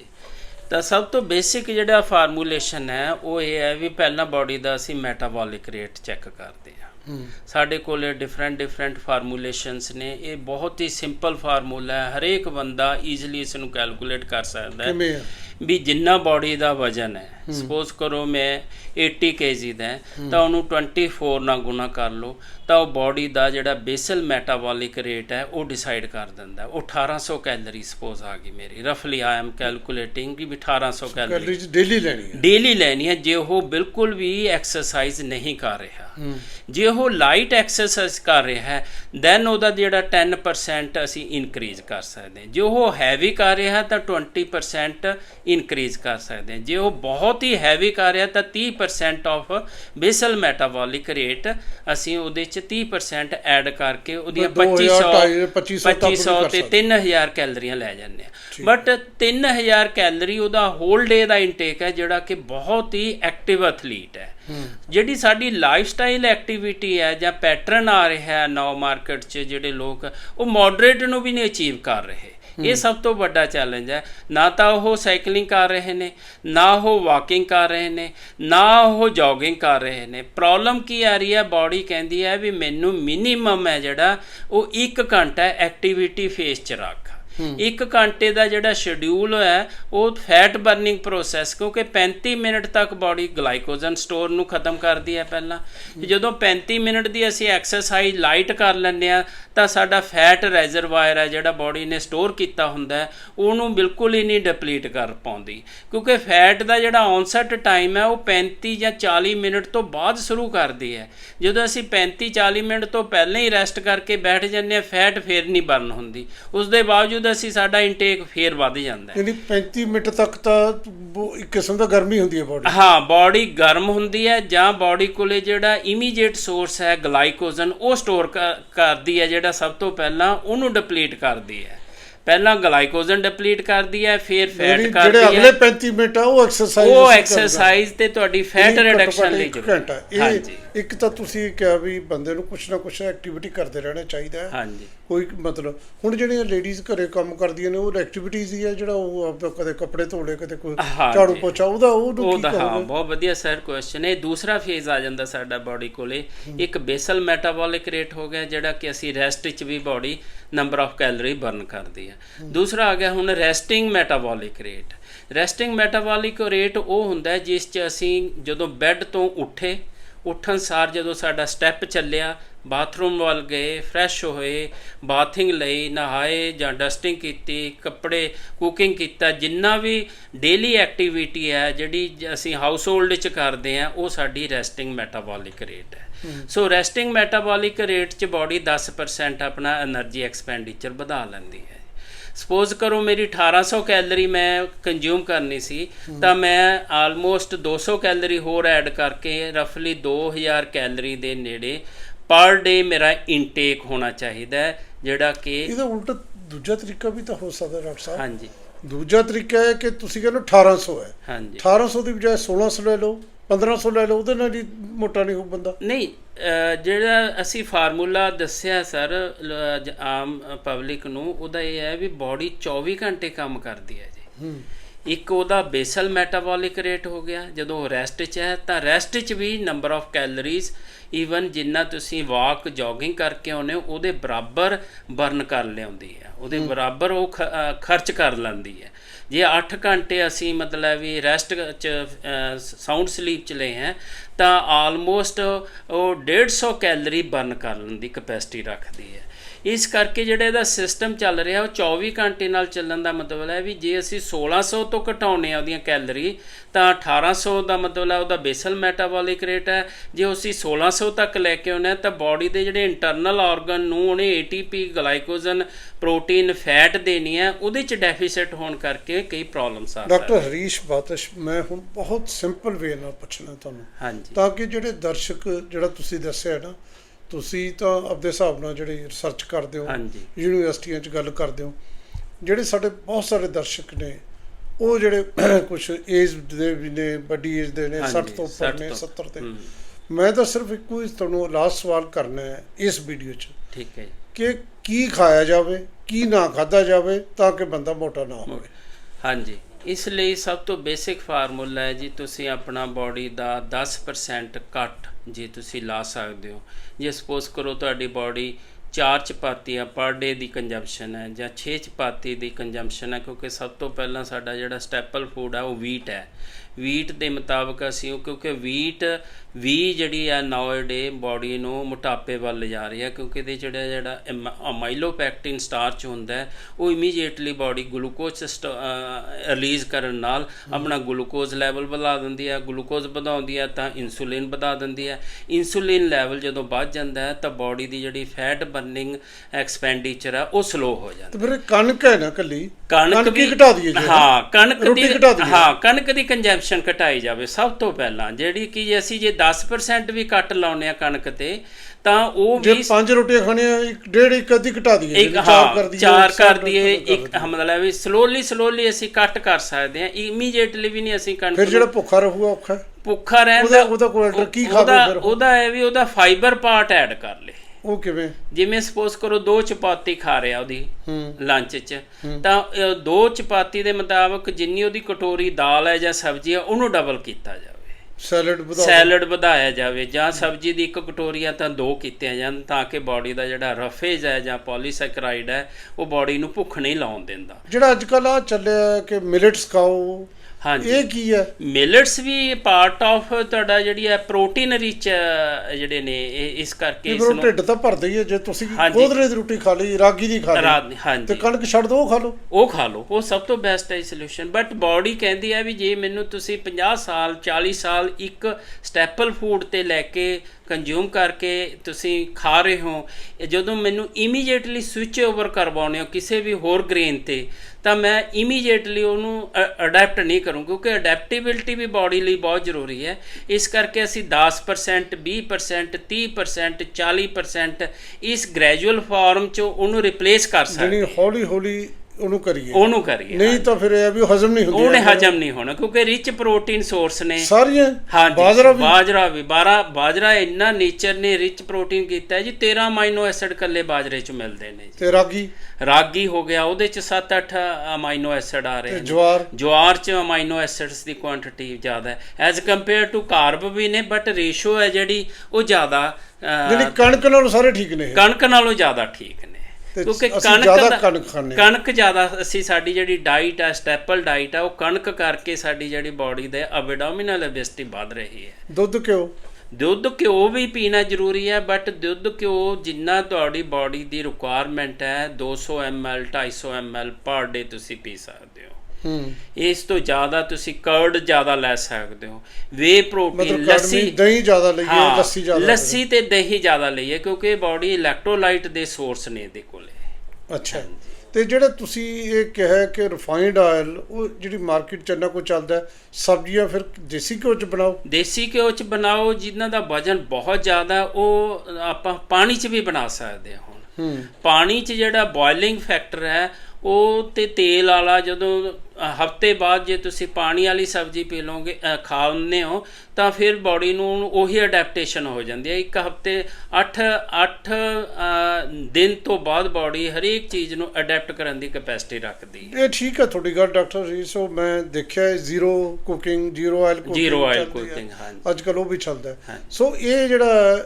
ਤਾਂ ਸਭ ਤੋਂ ਬੇਸਿਕ ਜਿਹੜਾ ਫਾਰਮੂਲੇਸ਼ਨ ਹੈ ਉਹ ਇਹ ਹੈ ਵੀ ਪਹਿਲਾਂ ਬਾਡੀ ਦਾ ਅਸੀਂ ਮੈਟਾਬੋਲਿਕ ਰੇਟ ਚੈੱਕ ਕਰਦੇ ਹਾਂ। ਸਾਡੇ ਕੋਲੇ ਡਿਫਰੈਂਟ ਡਿਫਰੈਂਟ ਫਾਰਮੂਲੇਸ਼ਨਸ ਨੇ। ਇਹ ਬਹੁਤ ਹੀ ਸਿੰਪਲ ਫਾਰਮੂਲਾ ਹੈ। ਹਰੇਕ ਬੰਦਾ ਈਜ਼ੀਲੀ ਇਸ ਨੂੰ ਕੈਲਕੂਲੇਟ ਕਰ ਸਕਦਾ ਹੈ? ਵੀ ਜਿੰਨਾ ਬਾਡੀ ਦਾ ਵਜਨ ਹੈ ਸਪੋਜ਼ ਕਰੋ ਮੈਂ 80 ਕੇਜੀ ਦਾ ਤਾਂ ਉਹਨੂੰ 24 ਨਾਲ ਗੁਣਾ ਕਰ ਲਓ ਤਾਂ ਉਹ ਬਾਡੀ ਦਾ ਜਿਹੜਾ ਬੇਸਲ ਮੈਟਾਬੋਲਿਕ ਰੇਟ ਹੈ ਉਹ ਡਿਸਾਈਡ ਕਰ ਦਿੰਦਾ। ਉਹ 1800 ਕੈਲਰੀ ਸਪੋਜ਼ ਆ ਗਈ ਮੇਰੀ। ਰਫਲੀ ਆਈ ਐਮ ਕੈਲਕੂਲੇਟਿੰਗ ਕਿ ਵੀ 1800 ਕੈਲਰੀ ਡੇਲੀ ਲੈਣੀ ਹੈ। ਡੇਲੀ ਲੈਣੀ ਹੈ ਜੇ ਉਹ ਬਿਲਕੁਲ ਵੀ ਐਕਸਰਸਾਈਜ਼ ਨਹੀਂ ਕਰ ਰਿਹਾ। ਜੇ ਉਹ ਲਾਈਟ ਐਕਸਰਸਾਈਜ਼ ਕਰ ਰਿਹਾ ਹੈ ਦੈਨ ਉਹਦਾ ਜਿਹੜਾ 10% ਅਸੀਂ ਇਨਕਰੀਜ਼ ਕਰ ਸਕਦੇ ਹਾਂ। ਜੇ ਉਹ ਹੈਵੀ ਕਰ ਰਿਹਾ ਤਾਂ 20% ਇਨਕਰੀਜ਼ ਕਰ ਸਕਦੇ ਹਾਂ। ਜੇ ਉਹ ਬਹੁਤ ਹੀ ਹੈਵੀ ਕਰ ਰਿਹਾ ਤਾਂ 30% ਆਫ ਬੇਸਲ ਮੈਟਾਬੋਲਿਕ ਰੇਟ ਅਸੀਂ ਉਹਦੇ ਚ 30% ਐਡ ਕਰਕੇ ਉਹਦੀਆਂ ਦੋ ਹਜ਼ਾਰ, 2500 ਢਾਈ, 2500 ਤੱਕ ਵੀ 2500 ਕਰ ਤੇ ਸਕਦੇ। 3000 ਕੈਲਰੀਆਂ ਲੈ ਜਾਂਦੇ ਆ ਬਟ 3000 ਕੈਲਰੀ ਉਹਦਾ ਹੋਲ ਡੇ ਦਾ ਇਨਟੇਕ ਹੈ ਜਿਹੜਾ ਕਿ ਬਹੁਤ ਹੀ ਐਕਟਿਵ ਐਥਲੀਟ ਹੈ। ਜਿਹੜੀ ਸਾਡੀ ਲਾਈਫ ਸਟਾਈਲ ਐਕਟੀਵਿਟੀ ਹੈ ਜਾਂ ਪੈਟਰਨ ਆ ਰਿਹਾ ਹੈ ਨੌ ਮਾਰਕੀਟ 'ਚ ਜਿਹੜੇ ਲੋਕ ਉਹ ਮੋਡਰੇਟ ਨੂੰ ਵੀ ਨਹੀਂ ਅਚੀਵ ਕਰ ਰਹੇ। ਇਹ ਸਭ ਤੋਂ ਵੱਡਾ ਚੈਲੰਜ ਹੈ। ਨਾ ਤਾਂ ਉਹ ਸਾਈਕਲਿੰਗ ਕਰ ਰਹੇ ਨੇ ਨਾ ਉਹ ਵਾਕਿੰਗ ਕਰ ਰਹੇ ਨੇ ਨਾ ਉਹ ਜੋਗਿੰਗ ਕਰ ਰਹੇ ਨੇ। ਪ੍ਰੋਬਲਮ ਕੀ ਆ ਰਹੀ ਹੈ? ਬਾਡੀ ਕਹਿੰਦੀ ਹੈ ਵੀ ਮੈਨੂੰ ਮਿਨੀਮਮ ਹੈ ਜਿਹੜਾ ਉਹ 1 ਘੰਟਾ ਐਕਟੀਵਿਟੀ ਫੇਸ 'ਚ ਰੱਖ। ਇੱਕ ਘੰਟੇ ਦਾ ਜਿਹੜਾ ਸ਼ਡਿਊਲ ਹੈ ਉਹ ਫੈਟ ਬਰਨਿੰਗ ਪ੍ਰੋਸੈਸ ਕਿਉਂਕਿ 35 ਮਿੰਟ ਤੱਕ ਬਾਡੀ ਗਲਾਈਕੋਜਨ ਸਟੋਰ ਨੂੰ ਖਤਮ ਕਰਦੀ ਹੈ ਪਹਿਲਾਂ। ਜਦੋਂ 35 ਮਿੰਟ ਦੀ ਅਸੀਂ ਐਕਸਰਸਾਈਜ਼ ਲਾਈਟ ਕਰ ਲੈਂਦੇ ਆ ਤਾਂ ਸਾਡਾ ਫੈਟ ਰੈਜ਼ਰਵਾਇਰ ਹੈ ਜਿਹੜਾ ਬਾਡੀ ਨੇ ਸਟੋਰ ਕੀਤਾ ਹੁੰਦਾ ਹੈ ਉਹਨੂੰ ਬਿਲਕੁਲ ਹੀ ਨਹੀਂ ਡਿਪਲੀਟ ਕਰ ਪਾਉਂਦੀ। ਕਿਉਂਕਿ ਫੈਟ ਦਾ ਜਿਹੜਾ ਔਨਸੈਟ ਟਾਈਮ ਹੈ ਉਹ 35 ਜਾਂ 40 ਮਿੰਟ ਤੋਂ ਬਾਅਦ ਸ਼ੁਰੂ ਕਰਦੀ ਹੈ। ਜਦੋਂ ਅਸੀਂ 35 40 ਮਿੰਟ ਤੋਂ ਪਹਿਲਾਂ ਹੀ ਰੈਸਟ ਕਰਕੇ ਬੈਠ ਜਾਂਦੇ ਆ ਫੈਟ ਫੇਰ ਨਹੀਂ ਬਰਨ ਹੁੰਦੀ। ਉਸ ਦੇ ਬਾਵਜੂਦ ਅਸੀਂ ਸਾਡਾ ਇਨਟੇਕ ਫੇਰ ਵੱਧ ਜਾਂਦਾ ਹੈ। ਯਾਨੀ 35 ਮਿੰਟ ਤੱਕ ਤਾਂ ਉਹ ਇੱਕ ਕਿਸਮ ਦਾ ਗਰਮੀ ਹੁੰਦੀ ਹੈ ਬਾਡੀ ਹਾਂ ਬਾਡੀ ਗਰਮ ਹੁੰਦੀ ਹੈ ਜਾਂ ਬਾਡੀ ਕੋਲੇ ਜਿਹੜਾ ਇਮੀਡੀਏਟ ਸੋਰਸ ਹੈ ਗਲਾਈਕੋਜਨ ਉਹ ਸਟੋਰ ਕਰਦੀ ਹੈ ਜਿਹੜਾ ਸਭ ਤੋਂ ਪਹਿਲਾਂ ਉਹਨੂੰ ਡਿਪਲੀਟ ਕਰਦੀ ਹੈ। ਪਹਿਲਾਂ ਗਲਾਈਕੋਜਨ ਡਿਪਲੀਟ ਕਰਦੀ ਹੈ ਫਿਰ ਫੈਟ ਕਰਦੀ ਜਿਹੜੇ ਹੈ। ਅਗਲੇ 35 ਮਿੰਟ ਆ ਉਹ ਐਕਸਰਸਾਈਜ਼ ਉਹ ਐਕਸਰਸਾਈਜ਼ ਤੇ ਤੁਹਾਡੀ ਫੈਟ ਰਿਡਕਸ਼ਨ ਲਈ ਘੰਟਾ। ਇਹ ਹਾਂਜੀ। ਇੱਕ ਤਾਂ ਤੁਸੀਂ ਕਿਹਾ ਵੀ ਬੰਦੇ ਨੂੰ ਕੁਛ ਨਾ ਕੁਛ ਐਕਟੀਵਿਟੀ ਕਰਦੇ ਰਹਿਣਾ ਚਾਹੀਦਾ ਹੈ। ਹਾਂਜੀ। ਕੋਈ ਮਤਲਬ ਹੁਣ ਜਿਹੜੀਆਂ ਲੇਡੀਜ਼ ਘਰੇ ਕੰਮ ਕਰਦੀਆਂ ਨੇ ਉਹ ਐਕਟੀਵਿਟੀਜ਼ ਹੀ ਆ ਜਿਹੜਾ ਉਹ ਕਦੇ ਕੱਪੜੇ ਧੋ ਲਏ ਕਦੇ ਕੋਈ। ਝਾੜੂ ਪੋਚਾ ਉਹਦਾ ਉਹ ਕੀ ਤਾਂ ਹਾਂ ਕਹੋਗੇ? ਬਹੁਤ ਵਧੀਆ ਸਰ ਕੁਐਸਚਨ ਹੈ। ਦੂਸਰਾ ਫੇਜ਼ ਆ ਜਾਂਦਾ ਸਾਡਾ ਬਾਡੀ ਕੋਲੇ। ਇੱਕ ਬੇਸਲ ਮੈਟਾਬੋਲਿਕ ਰੇਟ ਹੋ ਗਿਆ ਜਿਹੜਾ ਕਿ ਅਸੀਂ ਰੈਸਟ ਵਿੱਚ ਵੀ body number of calorie burn ਕਰਦੀ ਹੈ ਦੂਸਰਾ ਆ ਗਿਆ ਹੁਣ resting metabolic rate resting metabolic rate ਉਹ ਹੁੰਦਾ ਜਿਸ 'ਚ ਅਸੀਂ ਜਦੋਂ ਬੈੱਡ ਤੋਂ ਉੱਠੇ, ਉੱਠਣ ਸਾਰ ਜਦੋਂ ਸਾਡਾ ਸਟੈਪ ਚੱਲਿਆ ਬਾਥਰੂਮ ਵੱਲ ਗਏ ਫਰੈਸ਼ ਹੋਏ ਬਾਥਿੰਗ ਲਈ, ਨਹਾਏ ਜਾਂ ਡਸਟਿੰਗ ਕੀਤੀ, ਕੱਪੜੇ ਕੁਕਿੰਗ ਕੀਤਾ, ਜਿੰਨਾ ਵੀ ਡੇਲੀ ਐਕਟੀਵਿਟੀ ਹੈ ਜਿਹੜੀ ਅਸੀਂ ਹਾਊਸ ਹੋਲਡ 'ਚ ਕਰਦੇ ਆ ਉਹ ਸਾਡੀ ਰੈਸਟਿੰਗ ਮੈਟਾਬੋਲਿਕ ਰੇਟ ਹੈ। ਸੋ ਰੈਸਟਿੰਗ ਮੈਟਾਬੋਲਿਕ ਰੇਟ 'ਚ ਬਾਡੀ 10% ਆਪਣਾ એનર્ਜੀ ਐਕਸਪੈਂਡੀਚਰ ਵਧਾ ਲੈਂਦੀ ਹੈ। ਸਪੋਜ਼ ਕਰੋ ਮੇਰੀ 1800 ਕੈਲਰੀ ਮੈਂ ਕੰਜ਼ਿਊਮ ਕਰਨੀ ਸੀ ਤਾਂ ਮੈਂ ਆਲਮੋਸਟ 200 ਕੈਲਰੀ ਹੋਰ ਐਡ ਕਰਕੇ ਰਫਲੀ 2000 ਕੈਲਰੀ ਦੇ ਨੇੜੇ ਪਰ ਡੇ ਮੇਰਾ ਇਨਟੇਕ ਹੋਣਾ ਚਾਹੀਦਾ ਹੈ ਜਿਹੜਾ ਕਿ ਇਹਦਾ ਉਲਟ ਦੂਜਾ ਤਰੀਕਾ ਵੀ ਤਾਂ ਹੋ ਸਕਦਾ ਡਾਕਟਰ ਸਾਹਿਬ। ਹਾਂਜੀ। ਦੂਜਾ ਤਰੀਕਾ ਹੈ ਕਿ ਤੁਸੀਂ ਕਹਿੰਦੇ 1800 ਹੈ। 1800 ਦੀ ਬਜਾਏ 1600 ਲੈ ਲਓ। 1500 ਲੈ ਲਓ ਉਹਦੇ ਨਾਲ ਹੀ ਮੋਟਾ ਨਹੀਂ ਹੋ ਬੰਦਾ। ਨਹੀਂ ਜਿਹੜਾ ਅਸੀਂ ਫਾਰਮੂਲਾ ਦੱਸਿਆ ਸਰ ਆਮ ਪਬਲਿਕ ਨੂੰ ਉਹਦਾ ਇਹ ਹੈ ਵੀ ਬਾਡੀ 24 ਘੰਟੇ ਕੰਮ ਕਰਦੀ ਹੈ ਜੀ। ਇੱਕ ਉਹਦਾ ਬੇਸਲ ਮੈਟਾਬੋਲਿਕ ਰੇਟ ਹੋ ਗਿਆ ਜਦੋਂ ਉਹ ਰੈਸਟ 'ਚ ਹੈ ਤਾਂ ਰੈਸਟ 'ਚ ਵੀ ਨੰਬਰ ਆਫ ਕੈਲਰੀਜ਼ ਈਵਨ ਜਿੰਨਾ ਤੁਸੀਂ ਵਾਕ ਜੋਗਿੰਗ ਕਰਕੇ ਆਉਂਦੇ ਹੋ ਉਹਦੇ ਬਰਾਬਰ ਬਰਨ ਕਰ ਲਿਆਉਂਦੀ ਹੈ। ਉਹਦੇ ਬਰਾਬਰ ਉਹ ਖਰਚ ਕਰ ਲੈਂਦੀ ਹੈ। ਜੇ 8 ਘੰਟੇ ਅਸੀਂ ਮਤਲਬ ਵੀ ਰੈਸਟ ਚ ਸਾਊਂਡ ਸਲੀਪ ਚ ਲਏ ਹੈ, ਤਾਂ ਆਲਮੋਸਟ ਉਹ 150 ਕੈਲਰੀ ਬਰਨ ਕਰਨ ਦੀ ਕਪੈਸਿਟੀ ਰੱਖਦੀ ਹੈ। ਇਸ ਕਰਕੇ ਜਿਹੜਾ ਇਹਦਾ ਸਿਸਟਮ ਚੱਲ ਰਿਹਾ ਉਹ 24 ਘੰਟੇ ਨਾਲ ਚੱਲਣ ਦਾ ਮਤਲਬ ਹੈ ਵੀ ਜੇ ਅਸੀਂ 1600 ਤੋਂ ਘਟਾਉਨੇ ਆ ਉਹਦੀਆਂ ਕੈਲਰੀ ਤਾਂ 1800 ਦਾ ਮਤਲਬ ਹੈ ਉਹਦਾ ਬੇਸਲ ਮੈਟਾਬੋਲਿਕ ਰੇਟ ਹੈ। ਜੇ ਅਸੀਂ 1600 ਤੱਕ ਲੈ ਕੇ ਆਉਨੇ ਆ ਤਾਂ ਬਾਡੀ ਦੇ ਜਿਹੜੇ ਇੰਟਰਨਲ ਆਰਗਨ ਨੂੰ ਉਹਨੇ ATP ਗਲਾਈਕੋਜਨ ਪ੍ਰੋਟੀਨ ਫੈਟ ਦੇਣੀ ਹੈ ਉਹਦੇ ਚ ਡੈਫੀਸਿਟ ਹੋਣ ਕਰਕੇ ਕਈ ਪ੍ਰੋਬਲਮਸ ਆ ਡਾਕਟਰ ਹਰੀਸ਼ ਬਾਤਸ਼ ਮੈਂ ਹੁਣ ਬਹੁਤ ਸਿੰਪਲ ਵੇ ਨਾਲ ਪੁੱਛਣਾ ਤੁਹਾਨੂੰ। ਹਾਂਜੀ। ਤਾਂ ਕਿ ਜਿਹੜੇ ਦਰਸ਼ਕ ਜਿਹੜਾ ਤੁਸੀਂ ਦੱਸਿਆ ਨਾ ਤੁਸੀਂ ਤਾਂ ਆਪਦੇ ਹਿਸਾਬ ਨਾਲ ਜਿਹੜੀ ਰਿਸਰਚ ਕਰਦੇ ਹੋ ਯੂਨੀਵਰਸਿਟੀਆਂ 'ਚ ਗੱਲ ਕਰਦੇ ਹੋ ਜਿਹੜੇ ਸਾਡੇ ਬਹੁਤ ਸਾਰੇ ਦਰਸ਼ਕ ਨੇ ਉਹ ਜਿਹੜੇ ਕੁਝ ਏਜ ਦੇ ਵੀ ਨੇ ਵੱਡੀ ਏਜ ਦੇ ਨੇ ਹਾਂਜੀ, 60 ਤੋਂ ਉੱਪਰ 60 ਨੇ ਤੋਂ। 70 ਤੇ। ਮੈਂ ਤਾਂ ਸਿਰਫ ਇੱਕੋ ਹੀ ਤੁਹਾਨੂੰ ਲਾਸਟ ਸਵਾਲ ਕਰਨਾ ਹੈ ਇਸ ਵੀਡੀਓ 'ਚ ਠੀਕ ਹੈ ਕਿ ਕੀ ਖਾਇਆ ਜਾਵੇ ਕੀ ਨਾ ਖਾਦਾ ਜਾਵੇ ਤਾਂ ਕਿ ਬੰਦਾ ਮੋਟਾ ਨਾ ਹੋਵੇ। ਹਾਂਜੀ। ਇਸ ਲਈ ਸਭ ਤੋਂ ਬੇਸਿਕ ਫਾਰਮੂਲਾ ਹੈ ਜੀ, ਤੁਸੀਂ ਆਪਣਾ ਬਾਡੀ ਦਾ 10% ਕੱਟ ਜੇ ਤੁਸੀਂ ਲਾ ਸਕਦੇ ਹੋ। ਜੇ ਸਪੋਜ਼ ਕਰੋ ਤੁਹਾਡੀ ਬਾਡੀ ਚਾਰ ਚਪਾਤੀਆਂ ਪਰ ਡੇ ਦੀ ਕੰਜੰਪਸ਼ਨ ਹੈ ਜਾਂ 6 ਚਪਾਤੀ ਦੀ ਕੰਜੰਪਸ਼ਨ ਹੈ, ਕਿਉਂਕਿ ਸਭ ਤੋਂ ਪਹਿਲਾਂ ਸਾਡਾ ਜਿਹੜਾ ਸਟੈਪਲ ਫੂਡ ਹੈ ਉਹ ਵੀਟ ਹੈ। ਵੀਟ ਦੇ ਮੁਤਾਬਕ ਅਸੀਂ ਉਹ- ਕਿਉਂਕਿ ਵੀਟ ਵੀ ਜਿਹੜੀ ਆ ਨਾਓ ਡੇ ਬਾਡੀ ਨੂੰ ਮੋਟਾਪੇ ਵੱਲ ਲਿਜਾ ਰਹੀ ਹੈ ਕਿਉਂਕਿ ਇਹਦੇ ਜਿਹੜਾ ਜਿਹੜਾ ਅਮਾਈਲੋਪੈਕਟਿਨ ਸਟਾਰਚ ਹੁੰਦਾ ਹੈ ਉਹ ਇਮੀਡੀਏਟਲੀ ਬਾਡੀ ਗਲੂਕੋਜ਼ ਰਿਲੀਜ਼ ਕਰਨ ਨਾਲ ਆਪਣਾ ਗਲੂਕੋਜ਼ ਲੈਵਲ ਵਧਾ ਦਿੰਦੀ ਹੈ ਗਲੂਕੋਜ਼ ਵਧਾਉਂਦੀ ਹੈ ਤਾਂ ਇਨਸੂਲਿਨ ਵਧਾ ਦਿੰਦੀ ਹੈ ਇਨਸੂਲਿਨ ਲੈਵਲ ਜਦੋਂ ਵੱਧ ਜਾਂਦਾ ਹੈ ਤਾਂ ਬਾਡੀ ਦੀ ਜਿਹੜੀ ਫੈਟ ਬਰਨਿੰਗ ਐਕਸਪੈਂਡੀਚਰ ਹੈ ਉਹ ਸਲੋ ਹੋ ਜਾਂਦਾ ਤੇ ਫਿਰ ਕਣਕ ਹੈ ਨਾ ਕੱਲੀ ਕਣਕ ਵੀ ਘਟਾ ਦਈਏ ਹਾਂ ਕਣਕ ਦੀ। ਹਾਂ ਕਣਕ ਦੀ ਕੰਜੰਪਸ਼ਨ ਘਟਾਈ ਜਾਵੇ ਸਭ ਤੋਂ ਪਹਿਲਾਂ ਜਿਹੜੀ ਕਿ ਜੇ ਅਸੀਂ ਜੇ 10% ਵੀ ਕੱਟ ਲਾਉਨੇ ਆ ਕਣਕ ਤੇ ਤਾਂ ਉਹ ਜੇ ਵੀ ਪੰਜ ਰੋਟੀਆਂ ਖਾਣੀਆਂ ਇੱਕ ਡੇਢ ਇੱਕ ਅੱਧੀ ਘਟਾ ਦਈਏ ਇੱਕ ਜਿਵੇਂ ਹਾਂ ਦਈਏ, ਚਾਰ ਕਰ ਦਈਏ ਕਰ ਇੱਕ। ਮਤਲਬ ਵੀ ਸਲੋਲੀ ਸਲੋਲੀ ਅਸੀਂ ਕੱਟ ਕਰ ਸਕਦੇ ਹਾਂ ਇਮੀਡੀਏਟਲੀ ਵੀ ਨਹੀਂ ਅਸੀਂ ਕਣਕ ਫਿਰ ਜਿਹੜਾ ਭੁੱਖਾ ਰਹੂਗਾ ਔਖਾ। ਭੁੱਖਾ ਰਹਿੰਦਾ ਉਹਦਾ- ਉਹਦਾ ਕੀ ਖਾਵੇ ਉਹਦਾ- ਫਿਰ ਉਹ? ਉਹਦਾ ਹੈ ਵੀ ਉਹਦਾ ਫਾਈਬਰ ਪਾਰਟ ਐਡ ਕਰ ਲੇ ਉਹ ਕਿਵੇਂ? ਜਿਵੇਂ ਸਪੋਜ਼ ਕਰੋ ਦੋ ਚਪਾਤੀ ਖਾ ਰਿਹਾ ਉਹਦੀ ਲੰਚ 'ਚ ਤਾਂ ਦੋ ਚਪਾਤੀ ਦੇ ਮੁਤਾਬਕ ਜਿੰਨੀ ਉਹਦੀ ਕਟੋਰੀ ਦਾਲ ਹੈ ਜਾਂ ਸਬਜ਼ੀ ਹੈ ਉਹਨੂੰ ਡਬਲ ਕੀਤਾ ਜਾਵੇ। ਸੈਲਡ ਵਧਾ ਸੈਲਡ ਵਧਾਇਆ ਜਾਵੇ ਜਾਂ ਸਬਜ਼ੀ ਦੀ ਇੱਕ ਕਟੋਰੀ ਆ ਤਾਂ ਦੋ ਕੀਤੀਆਂ ਜਾਣ ਤਾਂ ਕਿ ਬਾਡੀ ਦਾ ਜਿਹੜਾ ਰਫੇਜ ਹੈ ਜਾਂ ਪੋਲੀਸੈਕਰਾਈਡ ਹੈ ਉਹ ਬਾਡੀ ਨੂੰ ਭੁੱਖ ਨਹੀਂ ਲਾਉਣ ਦਿੰਦਾ। ਜਿਹੜਾ ਅੱਜ ਕੱਲ ਆ ਚੱਲਿਆ ਕਿ ਮਿਲਟਸ ਖਾਓ ਹਾਂਜੀ। ਇਹ ਕੀ ਹੈ? ਮਿਲਟਸ ਵੀ ਪਾਰਟ ਆਫ ਤੁਹਾਡਾ ਜਿਹੜੀ ਹੈ ਪ੍ਰੋਟੀਨ ਰਿਚ ਜਿਹੜੇ ਨੇ ਇਸ ਕਰਕੇ ਇਸ ਨੂੰ ਢਿੱਡ ਤਾਂ ਭਰਦਾ ਹੀ ਹੈ ਜੇ ਤੁਸੀਂ ਹਾਂਜੀ। ਕੋਦਰੇ ਦੀ ਰੋਟੀ ਖਾ ਲਈ ਰਾਗੀ ਦੀ ਖਾ ਲਈ ਰਾਤ- ਤੇ ਹਾਂਜੀ ਕਣਕ ਛੱਡ ਦੋ ਉਹ ਖਾ ਲਓ। ਉਹ ਖਾ ਲਓ ਉਹ ਸਭ ਤੋਂ ਬੈਸਟ ਹੈ ਸੋਲੂਸ਼ਨ ਬਟ ਬਾਡੀ ਕਹਿੰਦੀ ਹੈ ਵੀ ਜੇ ਮੈਨੂੰ ਤੁਸੀਂ 50 ਸਾਲ 40 ਸਾਲ ਇੱਕ ਸਟੈਪਲ ਫੂਡ ਤੇ ਲੈ ਕੇ ਕੰਜ਼ਿਊਮ ਕਰਕੇ ਤੁਸੀਂ ਖਾ ਰਹੇ ਹੋ ਜਦੋਂ ਮੈਨੂੰ ਇਮੀਡੀਏਟਲੀ ਸਵਿਚ ਓਵਰ ਕਰਵਾਉਣੇ ਹੋ ਕਿਸੇ ਵੀ ਹੋਰ ਗ੍ਰੇਨ ਤੇ ਤਾਂ ਮੈਂ ਇਮੀਡੀਏਟਲੀ ਉਹਨੂੰ ਅਡਾਪਟ ਨਹੀਂ ਕਰੂੰ ਕਿਉਂਕਿ ਅਡੈਪਟੇਬਿਲਟੀ ਵੀ ਬਾਡੀ ਲਈ ਬਹੁਤ ਜ਼ਰੂਰੀ ਹੈ। ਇਸ ਕਰਕੇ ਅਸੀਂ 10% 20% 30% 40% ਇਸ ਗ੍ਰੈਜੂਅਲ ਫਾਰਮ ਚ ਉਹਨੂੰ ਰਿਪਲੇਸ ਕਰ ਸਕਦੇ ਜਿਹੜੀ ਹੌਲੀ ਹੌਲੀ ਉਹਨੂੰ ਕਰੀਏ। ਉਹਨੂੰ ਕਰੀਏ ਨਹੀਂ ਤਾਂ ਫਿਰ ਇਹ ਆ ਵੀ ਉਹ ਹਜ਼ਮ ਨਹੀਂ ਹੁੰਦੀ ਉਹਨੇ ਹਜਮ ਨਹੀਂ ਹੋਣਾ ਕਿਉਂਕਿ ਰਿਚ ਪ੍ਰੋਟੀਨ ਸੋਰਸ ਨੇ। ਸਾਰੀਆਂ। ਹਾਂਜੀ ਬਾਜਰਾ ਵੀ। ਬਾਜਰਾ ਵੀ 12 ਬਾਜਰਾ ਇੰਨਾ ਨੇਚਰ ਨੇ ਰਿਚ ਪ੍ਰੋਟੀਨ ਕੀਤਾ ਜੀ 13 ਅਮਾਈਨੋ ਐਸਿਡ ਕੱਲੇ ਬਾਜਰੇ ਚ ਮਿਲਦੇ ਨੇ ਤੇ ਰਾਗੀ? ਰਾਗੀ ਹੋ ਗਿਆ ਉਹਦੇ ਚ 7-8 ਅਮਾਈਨੋ ਐਸਿਡ ਆ ਰਹੇ ਤੇ ਨੇ। ਜਵਾਰ? ਜਵਾਰ ਚ ਅਮਾਈਨੋ ਐਸਿਡਸ ਦੀ ਕੁਆਂਟੀਟੀ ਜ਼ਿਆਦਾ ਹੈ। ਐਜ਼ ਕੰਪੇਅਰ ਟੂ ਕਾਰਬ ਵੀ ਨੇ ਬਟ ਰੇਸ਼ੋ ਹੈ ਜਿਹੜੀ ਉਹ ਜ਼ਿਆਦਾ ਜਿਹੜੀ ਕਣਕ ਨਾਲੋਂ ਸਾਰੇ ਠੀਕ ਨੇ। ਕਣਕ ਨਾਲੋਂ ਜ਼ਿਆਦਾ ਠੀਕ ਨੇ। ਕਿਉਂਕਿ ਕਣਕ ਕਣਕ ਜ਼ਿਆਦਾ ਅਸੀਂ ਸਾਡੀ ਜਿਹੜੀ ਡਾਈਟ ਹੈ ਸਟੈਪਲ ਡਾਈਟ ਹੈ ਉਹ ਕਣਕ ਕਰਕੇ ਸਾਡੀ ਜਿਹੜੀ ਬਾਡੀ ਦੇ ਅਬਡੋਮੀਨਲ ਐਬਿਲਿਟੀ ਵੱਧ ਰਹੀ ਹੈ। ਦੁੱਧ ਕਿਉਂ ਦੁੱਧ ਘਿਓ ਵੀ ਪੀਣਾ ਜ਼ਰੂਰੀ ਹੈ ਬਟ ਦੁੱਧ ਘਿਓ ਜਿੰਨਾ ਤੁਹਾਡੀ ਬਾਡੀ ਦੀ ਰਿਕੁਆਇਰਮੈਂਟ ਹੈ 200 ml 250 ml ਪਰ ਡੇ ਤੁਸੀਂ ਪੀ ਸਕਦੇ ਹੂੰ। ਇਸ ਤੋਂ ਜ਼ਿਆਦਾ ਤੁਸੀਂ ਕਰਡ ਜ਼ਿਆਦਾ ਲੈ ਸਕਦੇ ਹੋ। ਵੇ ਪ੍ਰੋਟੀਨ ਲੱਸੀ ਦਹੀਂ ਜ਼ਿਆਦਾ ਲਈਏ ਲੱਸੀ ਜ਼ਿਆਦਾ ਲੱਸੀ ਤੇ ਦਹੀਂ ਜ਼ਿਆਦਾ ਲਈਏ ਕਿਉਂਕਿ ਬਾਡੀ ਇਲੈਕਟ੍ਰੋਲਾਈਟ ਦੇ ਸੋਰਸ ਨੇ ਇਹਦੇ ਕੋਲੇ। ਅੱਛਾ। ਤੇ ਜਿਹੜਾ ਤੁਸੀਂ ਇਹ ਕਿਹਾ ਕਿ ਰਿਫਾਈਨਡ ਆਇਲ ਉਹ ਜਿਹੜੀ ਮਾਰਕੀਟ ਚ ਇੰਨਾ ਕੋ ਚੱਲਦਾ ਸਬਜ਼ੀਆਂ ਫਿਰ ਦੇਸੀ ਘਿਓ ਚ ਬਣਾਓ? ਦੇਸੀ ਘਿਓ ਚ ਬਣਾਓ ਜਿਨ੍ਹਾਂ ਦਾ ਵਜਨ ਬਹੁਤ ਜ਼ਿਆਦਾ ਉਹ ਆਪਾਂ ਪਾਣੀ ਚ ਵੀ ਬਣਾ ਸਕਦੇ ਹੂੰ ਪਾਣੀ 'ਚ ਜਿਹੜਾ ਬੋਇਲਿੰਗ ਫੈਕਟਰ ਹੈ ਉਹ ਤੇ ਤੇਲ ਵਾਲਾ ਜਦੋਂ ਹਫ਼ਤੇ ਬਾਅਦ ਜੇ ਤੁਸੀਂ ਪਾਣੀ ਵਾਲੀ ਸਬਜ਼ੀ ਪੀ ਲਓਗੇ ਖਾਉਂਦੇ ਹੋ ਤਾਂ ਫਿਰ ਬਾਡੀ ਨੂੰ ਉਹੀ ਅਡੈਪਟੇਸ਼ਨ ਹੋ ਜਾਂਦੀ ਹੈ। ਇੱਕ ਹਫ਼ਤੇ 8 8 ਦਿਨ ਤੋਂ ਬਾਅਦ ਬਾਡੀ ਹਰੇਕ ਚੀਜ਼ ਨੂੰ ਅਡੈਪਟ ਕਰਨ ਦੀ ਕੈਪੈਸਿਟੀ ਰੱਖਦੀ ਹੈ। ਇਹ ਠੀਕ ਹੈ ਤੁਹਾਡੀ ਗੱਲ ਡਾਕਟਰ ਜੀ। ਸੋ ਮੈਂ ਦੇਖਿਆ zero cooking zero oil cooking Zero oil cooking, ਹਾਂਜੀ। ਅੱਜ ਕੱਲ ਉਹ ਵੀ ਚੱਲਦਾ ਹੈ। ਸੋ ਇਹ ਜਿਹੜਾ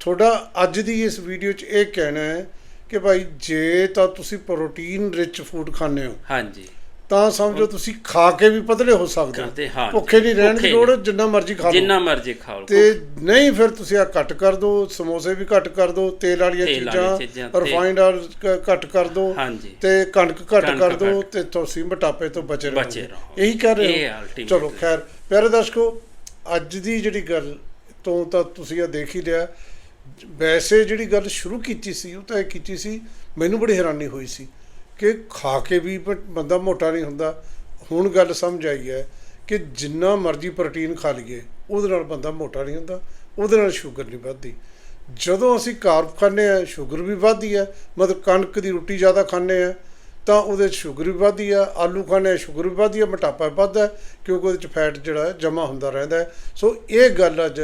ਤੁਹਾਡਾ ਅੱਜ ਦੀ ਇਸ ਵੀਡੀਓ 'ਚ ਇਹ ਕਹਿਣਾ ਹੈ ਕਿ ਭਾਈ ਜੇ ਤਾਂ ਤੁਸੀਂ ਪ੍ਰੋਟੀਨ ਰਿਚ ਫੂਡ ਖਾਂਦੇ ਹੋ ਹਾਂਜੀ। ਤਾਂ ਸਮਝੋ ਤੁਸੀਂ ਖਾ ਕੇ ਵੀ ਪਤਲੇ ਹੋ ਸਕਦੇ ਹੋ। ਭੁੱਖੇ ਨਹੀਂ ਰਹਿਣ ਦੀ ਲੋੜ ਜਿੰਨਾ ਮਰਜ਼ੀ ਖਾ ਲਓ ਜਿੰਨਾ ਮਰਜ਼ੀ ਖਾਓ ਤੇ ਨਹੀਂ ਫਿਰ ਤੁਸੀਂ ਆ ਘੱਟ ਕਰ ਦਿਓ ਸਮੋਸੇ ਵੀ ਘੱਟ ਕਰ ਦਿਓ ਤੇਲ ਵਾਲੀਆਂ ਚੀਜ਼ਾਂ ਰਿਫਾਈਨਡ ਆਇਲ ਘੱਟ ਕਰ ਦਿਓ। ਤੇ ਕਣਕ ਘੱਟ ਕਣਕ ਕਰ ਦਿਓ। ਤੇ ਤੁਸੀਂ ਮੋਟਾਪੇ ਤੋਂ ਬਚੇ ਰਹੋ। ਇਹੀ ਕਰ ਰਹੇ ਇਹ ਹੋ। ਚਲੋ ਖੈਰ ਪਿਆਰੇ ਦਰਸ਼ਕੋ ਅੱਜ ਦੀ ਜਿਹੜੀ ਗੱਲ ਤੋਂ ਤਾਂ ਤੁਸੀਂ ਆ ਦੇਖ ਹੀ ਲਿਆ ਵੈਸੇ ਜਿਹੜੀ ਗੱਲ ਸ਼ੁਰੂ ਕੀਤੀ ਸੀ ਉਹ ਤਾਂ ਇਹ ਕੀਤੀ ਸੀ ਮੈਨੂੰ ਬੜੀ ਹੈਰਾਨੀ ਹੋਈ ਸੀ ਕਿ ਖਾ ਕੇ ਵੀ ਬੰਦਾ ਮੋਟਾ ਨਹੀਂ ਹੁੰਦਾ। ਹੁਣ ਗੱਲ ਸਮਝ ਆਈ ਹੈ ਕਿ ਜਿੰਨਾ ਮਰਜ਼ੀ ਪ੍ਰੋਟੀਨ ਖਾ ਲਈਏ, ਉਹਦੇ ਨਾਲ ਬੰਦਾ ਮੋਟਾ ਨਹੀਂ ਹੁੰਦਾ, ਉਹਦੇ ਨਾਲ ਸ਼ੂਗਰ ਨਹੀਂ ਵੱਧਦੀ। ਜਦੋਂ ਅਸੀਂ ਕਾਰਬ ਖਾਂਦੇ ਆ ਸ਼ੂਗਰ ਵੀ ਵੱਧਦੀ ਹੈ, ਮਤਲਬ ਕਣਕ ਦੀ ਰੋਟੀ ਜ਼ਿਆਦਾ ਖਾਂਦੇ ਆ ਤਾਂ ਉਹਦੇ 'ਚ ਸ਼ੂਗਰ ਵੀ ਵੱਧਦੀ ਆ ਆਲੂ ਖਾਂਦੇ ਆ ਸ਼ੂਗਰ ਵੀ ਵੱਧਦੀ ਆ ਮੋਟਾਪਾ ਵੀ ਵੱਧਦਾ ਕਿਉਂਕਿ ਉਹਦੇ 'ਚ ਫੈਟ ਜਿਹੜਾ ਹੈ, ਜਮ੍ਹਾਂ ਹੁੰਦਾ ਰਹਿੰਦਾ ਸੋ ਇਹ ਗੱਲ ਅੱਜ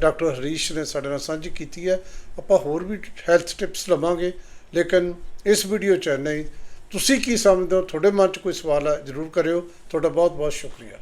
ਡਾਕਟਰ ਹਰੀਸ਼ ਨੇ ਸਾਡੇ ਨਾਲ ਸਾਂਝੀ ਕੀਤੀ ਹੈ। ਆਪਾਂ ਹੋਰ ਵੀ ਹੈਲਥ ਟਿਪਸ ਲਵਾਂਗੇ, ਲੇਕਿਨ ਇਸ ਵੀਡੀਓ 'ਚ ਨਹੀਂ। ਤੁਸੀਂ ਕੀ ਸਮਝਦੇ ਹੋ? ਤੁਹਾਡੇ ਮਨ 'ਚ ਕੋਈ ਸਵਾਲ ਹੈ, ਜਰੂਰ ਕਰਿਓ। ਤੁਹਾਡਾ ਬਹੁਤ ਬਹੁਤ ਸ਼ੁਕਰੀਆ।